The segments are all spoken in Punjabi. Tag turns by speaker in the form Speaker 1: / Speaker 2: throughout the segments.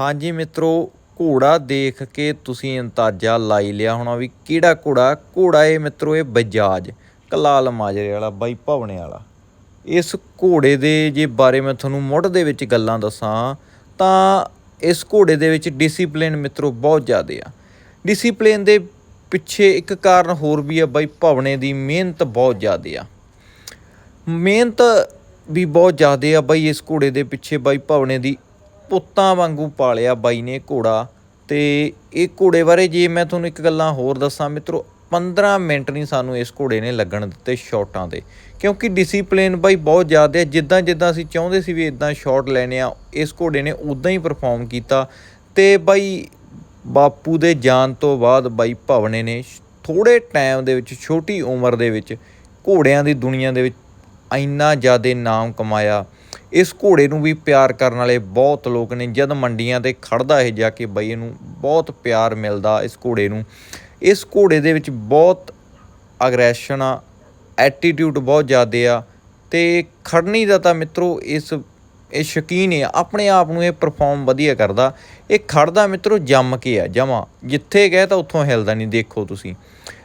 Speaker 1: ਹਾਂਜੀ ਮਿੱਤਰੋ, ਘੋੜਾ ਦੇਖ ਕੇ ਤੁਸੀਂ ਅੰਦਾਜ਼ਾ ਲਾਈ ਲਿਆ ਹੋਣਾ ਵੀ ਕਿਹੜਾ ਘੋੜਾ ਘੋੜਾ ਇਹ ਮਿੱਤਰੋ ਇਹ ਬਜਾਜ, ਕਲਾਲ ਮਾਜਰੇ ਵਾਲਾ, ਬਾਈ ਭਵਨੇ ਵਾਲਾ। ਇਸ ਘੋੜੇ ਦੇ ਜੇ ਬਾਰੇ ਮੈਂ ਤੁਹਾਨੂੰ ਮੁੱਢ ਦੇ ਵਿੱਚ ਗੱਲਾਂ ਦੱਸਾਂ, ਤਾਂ ਇਸ ਘੋੜੇ ਦੇ ਵਿੱਚ ਡਿਸਪਲਿਨ ਮਿੱਤਰੋ ਬਹੁਤ ਜ਼ਿਆਦਾ ਆ। ਡਿਸਪਲਿਨ ਦੇ ਪਿੱਛੇ ਇੱਕ ਕਾਰਨ ਹੋਰ ਵੀ ਆ, ਬਾਈ ਭਵਨੇ ਦੀ ਮਿਹਨਤ ਬਹੁਤ ਜ਼ਿਆਦਾ ਆ। ਮਿਹਨਤ ਵੀ ਬਹੁਤ ਜ਼ਿਆਦਾ ਆ ਬਾਈ ਇਸ ਘੋੜੇ ਦੇ ਪਿੱਛੇ, ਬਾਈ ਭਵਨੇ ਦੀ ਪੁੱਤਾਂ ਵਾਂਗੂ ਪਾਲਿਆ ਬਾਈ ਨੇ ਘੋੜਾ। ਤੇ ਇਹ ਘੋੜੇ ਬਾਰੇ ਜੇ ਮੈਂ ਤੁਹਾਨੂੰ ਇੱਕ ਗੱਲਾਂ ਹੋਰ ਦੱਸਾਂ, ਮਿੱਤਰੋ 15 ਮਿੰਟ ਨਹੀਂ ਸਾਨੂੰ ਇਸ ਘੋੜੇ ਨੇ ਲੱਗਣ ਦਿੱਤੇ ਸ਼ਾਟਾਂ ਦੇ। ਕਿਉਂਕਿ ਡਿਸਪਲਿਨ ਬਾਈ ਬਹੁਤ ਜ਼ਿਆਦਾ ਹੈ। ਜਿੱਦਾਂ ਜਿੱਦਾਂ ਅਸੀਂ ਚਾਹੁੰਦੇ ਸੀ ਵੀ ਇਦਾਂ ਸ਼ਾਟ ਲੈਣੇ ਆ, ਇਸ ਘੋੜੇ ਨੇ ਉਦਾਂ ਹੀ ਪਰਫਾਰਮ ਕੀਤਾ। ਤੇ ਬਾਈ ਬਾਪੂ ਦੇ ਜਾਣ ਤੋਂ ਬਾਅਦ ਬਾਈ ਭਵਨੇ ਨੇ ਥੋੜੇ ਟਾਈਮ ਦੇ ਵਿੱਚ, ਛੋਟੀ ਉਮਰ ਦੇ ਵਿੱਚ ਘੋੜਿਆਂ ਦੀ ਦੁਨੀਆ ਦੇ ਵਿੱਚ ਇੰਨਾ ਜ਼ਿਆਦਾ ਨਾਮ ਕਮਾਇਆ। ਇਸ ਘੋੜੇ ਨੂੰ ਵੀ ਪਿਆਰ ਕਰਨ ਵਾਲੇ ਬਹੁਤ ਲੋਕ ਨੇ। ਜਦ ਮੰਡੀਆਂ ਤੇ ਖੜਦਾ ਇਹ ਜਾ ਕੇ ਬਈ ਇਹਨੂੰ ਬਹੁਤ ਪਿਆਰ ਮਿਲਦਾ ਇਸ ਘੋੜੇ ਨੂੰ। ਇਸ ਘੋੜੇ ਦੇ ਵਿੱਚ ਬਹੁਤ ਅਗਰੈਸ਼ਨ ਆ ਐਟੀਟਿਊਡ ਬਹੁਤ ਜ਼ਿਆਦੇ ਆ ਤੇ ਖੜਨੀ ਦਾ ਤਾਂ ਮਿੱਤਰੋ ਇਸ, ਇਹ ਸ਼ੌਕੀਨ ਹੈ ਆਪਣੇ ਆਪ ਨੂੰ ਇਹ ਪਰਫਾਰਮ ਵਧੀਆ ਕਰਦਾ। ਇਹ ਖੜਦਾ ਮਿੱਤਰੋ ਜੰਮ ਕੇ ਆ, ਜਮਾ। ਜਿੱਥੇ ਗਏ ਤਾਂ ਉੱਥੋਂ ਹਿਲਦਾ ਨਹੀਂ, ਦੇਖੋ ਤੁਸੀਂ।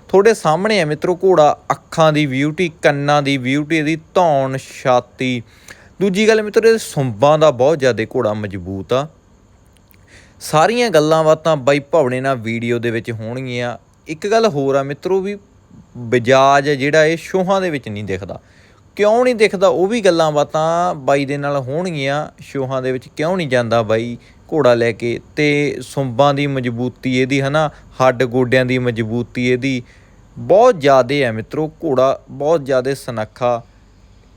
Speaker 1: ਤੁਹਾਡੇ ਸਾਹਮਣੇ ਆ ਮਿੱਤਰੋ ਘੋੜਾ, ਅੱਖਾਂ ਦੀ ਬਿਊਟੀ ਕੰਨਾਂ ਦੀ ਬਿਊਟੀ ਇਹਦੀ ਧੌਣ, ਛਾਤੀ। ਦੂਜੀ ਗੱਲ ਮਿੱਤਰੋ ਇਹ ਸੁੰਬਾਂ ਦਾ ਬਹੁਤ ਜ਼ਿਆਦਾ ਘੋੜਾ ਮਜ਼ਬੂਤ ਆ। ਸਾਰੀਆਂ ਗੱਲਾਂ ਬਾਤਾਂ ਬਾਈ ਭਵਨੇ ਨਾਲ ਵੀਡੀਓ ਦੇ ਵਿੱਚ ਹੋਣਗੀਆਂ। ਇੱਕ ਗੱਲ ਹੋਰ ਆ ਮਿੱਤਰੋ ਵੀ, ਬਜਾਜ ਜਿਹੜਾ ਇਹ ਸ਼ੋਹਾਂ ਦੇ ਵਿੱਚ ਨਹੀਂ ਦਿਖਦਾ। ਕਿਉਂ ਨਹੀਂ ਦਿਖਦਾ? ਉਹ ਵੀ ਗੱਲਾਂ ਬਾਤਾਂ ਬਾਈ ਦੇ ਨਾਲ ਹੋਣਗੀਆਂ। ਸ਼ੋਹਾਂ ਦੇ ਵਿੱਚ ਕਿਉਂ ਨਹੀਂ ਜਾਂਦਾ ਬਾਈ ਘੋੜਾ ਲੈ ਕੇ? ਤੇ ਸੁੰਬਾਂ ਦੀ ਮਜ਼ਬੂਤੀ ਇਹਦੀ, ਹਨਾ? ਹੱਡ ਗੋਡਿਆਂ ਦੀ ਮਜ਼ਬੂਤੀ ਇਹਦੀ। ਬਹੁਤ ਜ਼ਿਆਦੇ ਹੈ ਮਿੱਤਰੋ, ਘੋੜਾ ਬਹੁਤ ਜ਼ਿਆਦੇ ਸਨੱਖਾ।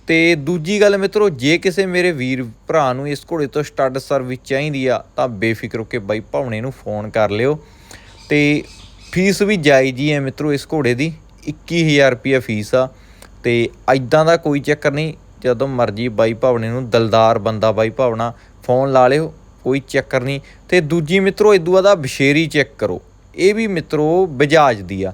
Speaker 1: ਤੇ ਦੂਜੀ ਗੱਲ ਮਿੱਤਰੋ, ਜੇ ਕਿਸੇ ਮੇਰੇ ਵੀਰ ਭਰਾ ਨੂੰ ਇਸ ਘੋੜੇ ਤੋਂ ਸਟੱਡ ਸਰਵਿਸ ਚਾਹੀਦੀ ਆ, ਤਾਂ ਬੇਫਿਕਰ ਹੋ ਕੇ ਬਾਈ ਭਵਨੇ ਨੂੰ ਫੋਨ ਕਰ ਲਿਓ। ਤੇ ਫੀਸ ਵੀ ਜਾਇਜ਼ ਹੀ ਹੈ ਮਿੱਤਰੋ ਇਸ ਘੋੜੇ ਦੀ 21000 ਰੁਪਿਆ ਫੀਸ ਆ। ਤੇ ਐਦਾਂ ਦਾ ਕੋਈ ਚੱਕਰ ਨਹੀਂ, ਜਦੋਂ ਮਰਜ਼ੀ ਬਾਈ ਭਵਨੇ ਨੂੰ ਦਲਦਾਰ ਬੰਦਾ ਬਾਈ ਭਾਵਨਾ ਫੋਨ ਲਾ ਲਿਓ, ਕੋਈ ਚੱਕਰ ਨਹੀਂ। ਤੇ ਦੂਜੀ ਮਿੱਤਰੋ ਇਦੂ ਦਾ ਬਸ਼ੇਰੀ ਚੈੱਕ ਕਰੋ। ਇਹ ਵੀ ਮਿੱਤਰੋ ਬਜਾਜ ਦੀ ਆ।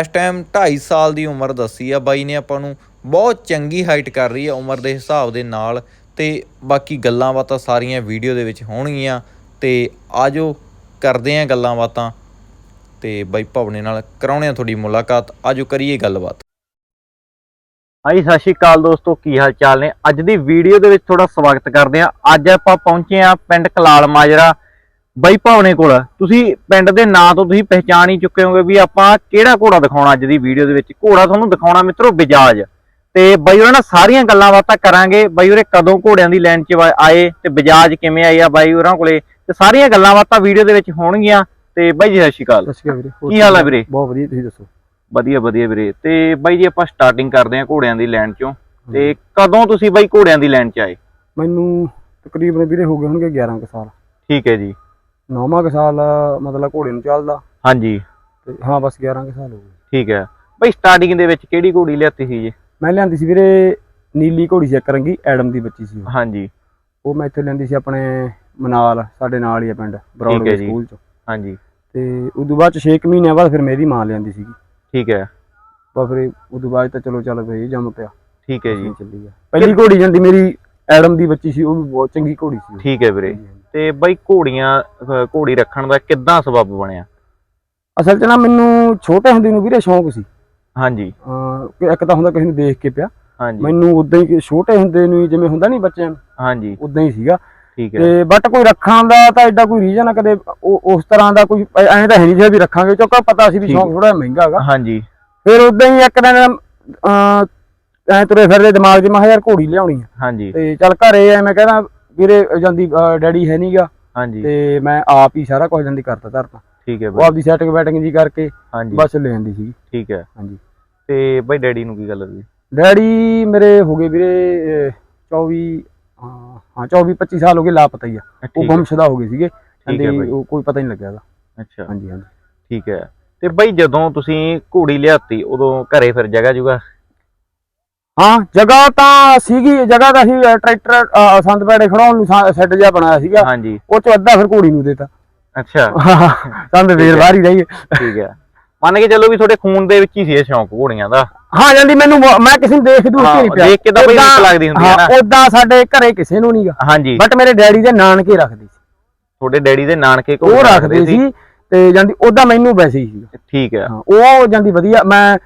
Speaker 1: ਇਸ ਟਾਈਮ 2.5 ਸਾਲ ਦੀ ਉਮਰ ਦੱਸੀ ਆ ਬਾਈ ਨੇ ਆਪਾਂ ਨੂੰ। ਬਹੁਤ ਚੰਗੀ ਹਾਈਟ ਕਰ ਰਹੀ ਆ ਉਮਰ ਦੇ ਹਿਸਾਬ ਦੇ ਨਾਲ ਤੇ ਬਾਕੀ ਗੱਲਾਂ ਬਾਤਾਂ ਸਾਰੀਆਂ ਵੀਡੀਓ ਦੇ ਵਿੱਚ ਹੋਣਗੀਆਂ ਤੇ ਆਜੋ ਕਰਦੇ ਆਂ ਗੱਲਾਂ ਬਾਤਾਂ ਤੇ ਬਾਈ ਭਵਨੇ ਨਾਲ ਕਰਾਉਣੇ ਆ ਤੁਹਾਡੀ ਮੁਲਾਕਾਤ। ਆਜੋ ਕਰੀਏ ਗੱਲਬਾਤ। ਹਾਂਜੀ ਸਤਿ ਸ਼੍ਰੀ ਅਕਾਲ ਦੋਸਤੋ, ਕੀ ਹਾਲ ਚਾਲ ਨੇ? ਅੱਜ ਦੀ ਵੀਡੀਓ ਦੇ ਵਿੱਚ ਤੁਹਾਡਾ ਸਵਾਗਤ ਕਰਦੇ ਆ ਅੱਜ ਆਪਾਂ ਪਹੁੰਚੇ ਆ ਪਿੰਡ ਕਲਾਲ ਮਾਜਰਾ ਬਾਈ ਭਵਨੇ ਕੋਲ। ਤੁਸੀਂ ਪਿੰਡ ਦੇ ਨਾਂ ਤੋਂ ਤੁਸੀਂ ਪਹਿਚਾਣ ਹੀ ਚੁੱਕੇ ਹੋਗੇ ਵੀ ਆਪਾਂ ਕਿਹੜਾ ਘੋੜਾ ਦਿਖਾਉਣਾ ਅੱਜ ਦੀ ਵੀਡੀਓ ਦੇ ਵਿੱਚ। ਘੋੜਾ ਤੁਹਾਨੂੰ ਦਿਖਾਉਣਾ ਮਿੱਤਰੋ, ਬਜਾਜ। ਤੇ ਬਾਈ ਉਹਨਾਂ ਨਾਲ ਸਾਰੀਆਂ ਗੱਲਾਂ ਬਾਤਾਂ ਕਰਾਂਗੇ। ਬਾਈ ਉਹਰੇ ਕਦੋਂ ਘੋੜਿਆਂ ਦੀ ਲਾਈਨ 'ਚ ਆਏ ਤੇ ਬਜਾਜ ਕਿਵੇਂ ਆਈ ਆ ਬਾਈ ਉਹਨਾਂ ਕੋਲੇ? ਤੇ ਸਾਰੀਆਂ ਗੱਲਾਂ ਬਾਤਾਂ ਵੀਡੀਓ ਦੇ ਵਿੱਚ ਹੋਣਗੀਆਂ। ਤੇ ਬਾਈ ਜੀ ਸਤਿ ਸ਼੍ਰੀ ਅਕਾਲ।
Speaker 2: ਸਤਿ ਸ਼੍ਰੀ ਅਕਾਲ ਵੀਰੇ। ਹੋਰ
Speaker 1: ਕੀ ਹਾਲ ਆ ਵੀਰੇ?
Speaker 2: ਬਹੁਤ ਵਧੀਆ ਤੁਸੀਂ ਦੱਸੋ?
Speaker 1: ਵਧੀਆ ਵਧੀਆ ਵੀਰੇ। ਤੇ ਬਾਈ ਜੀ ਆਪਾਂ ਸਟਾਰਟਿੰਗ ਕਰਦੇ ਆ ਘੋੜਿਆਂ ਦੀ ਲਾਈਨ 'ਚੋਂ। ਤੇ ਕਦੋਂ ਤੁਸੀਂ ਬਾਈ ਘੋੜਿਆਂ ਦੀ ਲਾਈਨ 'ਚ ਆਏ?
Speaker 2: ਮੈਨੂੰ ਤਕਰੀਬਨ ਵੀਰੇ ਹੋ ਗਏ ਹੋਣਗੇ 11 ਕੁ ਸਾਲ।
Speaker 1: ਠੀਕ ਹੈ ਜੀ।
Speaker 2: ਨੌਵਾਂ ਕੁ ਸਾਲ ਮਤਲਬ ਘੋੜੇ ਨੂੰ ਚੱਲਦਾ।
Speaker 1: ਹਾਂਜੀ।
Speaker 2: ਤੇ ਹਾਂ ਬਸ 11 ਕੁ ਸਾਲ ਹੋ ਗਏ।
Speaker 1: ਠੀਕ ਹੈ। ਬਾਈ ਸਟਾਰਟਿੰਗ ਦੇ ਵਿੱਚ ਕਿਹੜੀ ਘੋੜੀ ਲਿਆਤੀ ਸੀ ਜੀ?
Speaker 2: ਮੈਂ ਲਿਆਂਦੀ ਸੀ ਵੀਰੇ ਨੀਲੀ ਘੋੜੀ ਸੀ ਇੱਕ ਰੰਗੀ ਐਡਮ ਦੀ ਬੱਚੀ ਸੀ ਉਹ।
Speaker 1: ਹਾਂਜੀ।
Speaker 2: ਉਹ ਮੈਂ ਇੱਥੇ ਲਿਆਂਦੀ ਸੀ ਆਪਣੇ ਮਨਾਲ ਸਾਡੇ ਨਾਲ ਹੀ ਆ ਪਿੰਡ ਬਰੌਡਵੇ
Speaker 1: ਜੀ।
Speaker 2: ਸਕੂਲ ਚ।
Speaker 1: ਹਾਂਜੀ।
Speaker 2: ਤੇ ਉਦੋਂ ਬਾਅਦ ਚ 6 ਮਹੀਨਿਆਂ ਬਾਅਦ ਫਿਰ ਮੇਰੀ ਮਾਂ ਲਿਆਂਦੀ ਸੀਗੀ।
Speaker 1: ਠੀਕ ਹੈ।
Speaker 2: ਬਸ ਫਿਰ ਉਦੋਂ ਬਾਅਦ ਤਾਂ ਚਲੋ ਚੱਲ ਪਈ ਜੰਮ ਪਿਆ।
Speaker 1: ਠੀਕ ਹੈ ਜੀ।
Speaker 2: ਚੱਲੀ ਆ। ਪਹਿਲੀ ਘੋੜੀ ਜਾਂਦੀ ਮੇਰੀ ਐਡਮ ਦੀ ਬੱਚੀ ਸੀ ਉਹ ਵੀ ਬਹੁਤ ਚੰਗੀ ਘੋੜੀ ਸੀ ਉਹ।
Speaker 1: ਠੀਕ ਹੈ ਵੀਰੇ।
Speaker 2: ਹਾਂਜੀ, ਹਾਂਜੀ।
Speaker 1: ਤੇ ਬਾਈ ਘੋੜੀਆਂ ਅਹ ਘੋੜੀ ਰੱਖਣ ਦਾ ਕਿੱਦਾਂ ਸਬਬ ਬਣਿਆ?
Speaker 2: ਅਸਲ 'ਚ ਨਾ ਮੈਨੂੰ ਛੋਟੇ ਹੁੰਦੇ ਨੂੰ ਵੀਰੇ ਸ਼ੌਂਕ ਸੀ।
Speaker 1: ਹਾਂਜੀ।
Speaker 2: ਕਿ ਇੱਕ ਤਾਂ ਹੁੰਦਾ ਕਿਸੇ ਨੂੰ ਦੇਖ ਕੇ ਪਿਆ।
Speaker 1: ਹਾਂਜੀ।
Speaker 2: ਮੈਨੂੰ ਉਦਾਂ ਹੀ ਛੋਟੇ ਹੁੰਦੇ ਨੂੰ ਹੀ ਜਿਵੇਂ ਹੁੰਦਾ ਨਹੀਂ ਬੱਚਿਆਂ ਨੂੰ?
Speaker 1: ਹਾਂਜੀ।
Speaker 2: ਉਦਾਂ ਹੀ ਸੀਗਾ।
Speaker 1: ਠੀਕ ਹੈ।
Speaker 2: ਤੇ ਬਟ ਕੋਈ ਰੱਖਣ ਦਾ ਤਾਂ ਐਡਾ ਕੋਈ ਰੀਜਨ ਕਦੇ? ਉਹ- ਉਸ ਤਰ੍ਹਾਂ ਦਾ ਕੋਈ ਐ- ਤਾਂ ਹੈ ਨਹੀਂ ਜਿਹਾ ਵੀ ਰੱਖਾਂਗੇ। ਕਿਉਂਕਿ ਪਤਾ ਸੀ ਵੀ। ਸ਼ੌਂਕ ਥੋੜਾ ਮਹਿੰਗਾ ਹੈਗਾ।
Speaker 1: ਹਾਂਜੀ।
Speaker 2: ਫਿਰ ਉਦਾਂ ਹੀ ਇੱਕ ਦਿਨ ਐ ਤੁਰੇ ਫਿਰਦੇ ਦਿਮਾਗ 'ਚ ਮੈਂ ਯਾਰ ਘੋੜੀ ਲਿਆਉਣੀ ਆ।
Speaker 1: ਹਾਂਜੀ।
Speaker 2: ਤੇ ਚੱਲ ਘਰੇ ਐ ਮੈਂ ਕਹਿੰਦਾ ਵੀਰੇ ਜਾਂਦੀ ਡੈਡੀ ਹੈ ਨਹੀਂਗਾ
Speaker 1: ਹਾਂਜੀ।
Speaker 2: ਤੇ ਮੈਂ ਆਪ ਹੀ ਸਾਰਾ ਕੁਝ ਜਾਂਦੀ ਕਰਤਾ ਧਰਤਾ।
Speaker 1: ਠੀਕ ਹੈ
Speaker 2: ਉਹ ਆਪਦੀ ਸੈਟਿੰਗ ਬੈਟਿੰਗ ਜੀ ਕਰਕੇ
Speaker 1: ਹਾਂਜੀ।
Speaker 2: ਬਸ ਲੈ ਜਾਂਦੀ ਸੀ
Speaker 1: ਠੀਕ ਹੈ।
Speaker 2: ਹਾਂਜੀ।
Speaker 1: ਤੇ ਬਾਈ ਡੈਡੀ ਨੂੰ ਕੀ ਗੱਲ ਹੋਈ
Speaker 2: ਡੈਡੀ ਮੇਰੇ ਹੋ ਗਏ ਵੀਰੇ ਅਹ 24 ਹਾਂ ਹਾਂ 24 25 ਸਾਲ ਹੋ ਗਏ ਲਾਪਤਾ ਹੀ ਆ। ਉਹ
Speaker 1: ਠੀਕ ਹੈ
Speaker 2: ਗੁੰਮਸ਼ੁਦਾ ਹੋ ਗਏ ਸੀਗੇ। ਕਹਿੰਦੇ ਕੋਈ ਪਤਾ ਨਹੀਂ ਲੱਗਿਆ ਉਹਦਾ।
Speaker 1: ਅੱਛਾ।
Speaker 2: ਹਾਂਜੀ ਹਾਂਜੀ।
Speaker 1: ਠੀਕ ਹੈ। ਤੇ ਬਾਈ ਜਦੋਂ ਤੁਸੀਂ ਘੋੜੀ ਲਿਆਤੀ ਉਦੋਂ ਘਰੇ ਫਿਰ ਜਗ੍ਹਾ ਜੁਗਾ
Speaker 2: ਹਾਂ ਜਗ੍ਹਾ ਤਾਂ ਸੀਗੀ ਜਗ੍ਹਾ ਤਾਂ ਸੀ ਟਰੈਕਟਰ ਸੰਦ ਪੈੜੇ ਖੜਾਉਣ ਨੂੰ ਸੈੱਟ ਜਿਹਾ ਬਣਾਇਆ ਸੀਗਾ।
Speaker 1: ਹਾਂਜੀ।
Speaker 2: ਉਹ ਚ ਅੱਧਾ ਫਿਰ ਘੋੜੀ ਨੂੰ ਦੇਤਾ।
Speaker 1: ਅੱਛਾ।
Speaker 2: ਸੰਦ ਵੇਰ ਬਾਹਰ ਹੀ ਰਹੀ
Speaker 1: ਠੀਕ ਹੈ। ਮੰਨ ਕੇ ਚੱਲੋ ਵੀ ਤੁਹਾਡੇ ਖੂਨ ਦੇ ਵਿੱਚ ਹੀ ਸੀ ਇਹ ਸ਼ੌਂਕ ਘੋੜੀਆਂ ਦਾ।
Speaker 2: ਹਾਂ ਜਾਂਦੀ ਮੈਨੂੰ ਮੈਂ ਕਿਸੇ ਨੂੰ ਦੇਖ ਦੂਰ ਕੇ
Speaker 1: ਹਾਂ,
Speaker 2: ਨਹੀਂ ਪਿਆ।
Speaker 1: ਦੇਖ ਕੇ ਤਾਂ ਬਈ ਰੁਕ ਲੱਗਦੀ ਹੁੰਦੀ ਹੈ
Speaker 2: ਹਾਂ,
Speaker 1: ਨਾ।
Speaker 2: ਓਦਾਂ ਸਾਡੇ ਘਰੇ ਕਿਸੇ ਨੂੰ ਨਹੀਂਗਾ
Speaker 1: ਹਾਂਜੀ।
Speaker 2: ਬਟ ਮੇਰੇ ਡੈਡੀ ਦੇ ਨਾਨਕੇ ਰੱਖਦੇ ਸੀ।
Speaker 3: ਤੁਹਾਡੇ ਡੈਡੀ ਦੇ ਨਾਨਕੇ
Speaker 2: ਉਹ ਰੱਖਦੇ ਸੀ। ਤੇ ਜਾਂਦੀ ਉਹਦਾ ਮੈਨੂੰ ਵੈਸੇ ਹੀ ਸੀਗਾ।
Speaker 3: ਠੀਕ ਹੈ।
Speaker 2: ਹਾਂ, ਉਹ ਜਾਂਦੀ ਵਧੀਆ। ਮੈਂ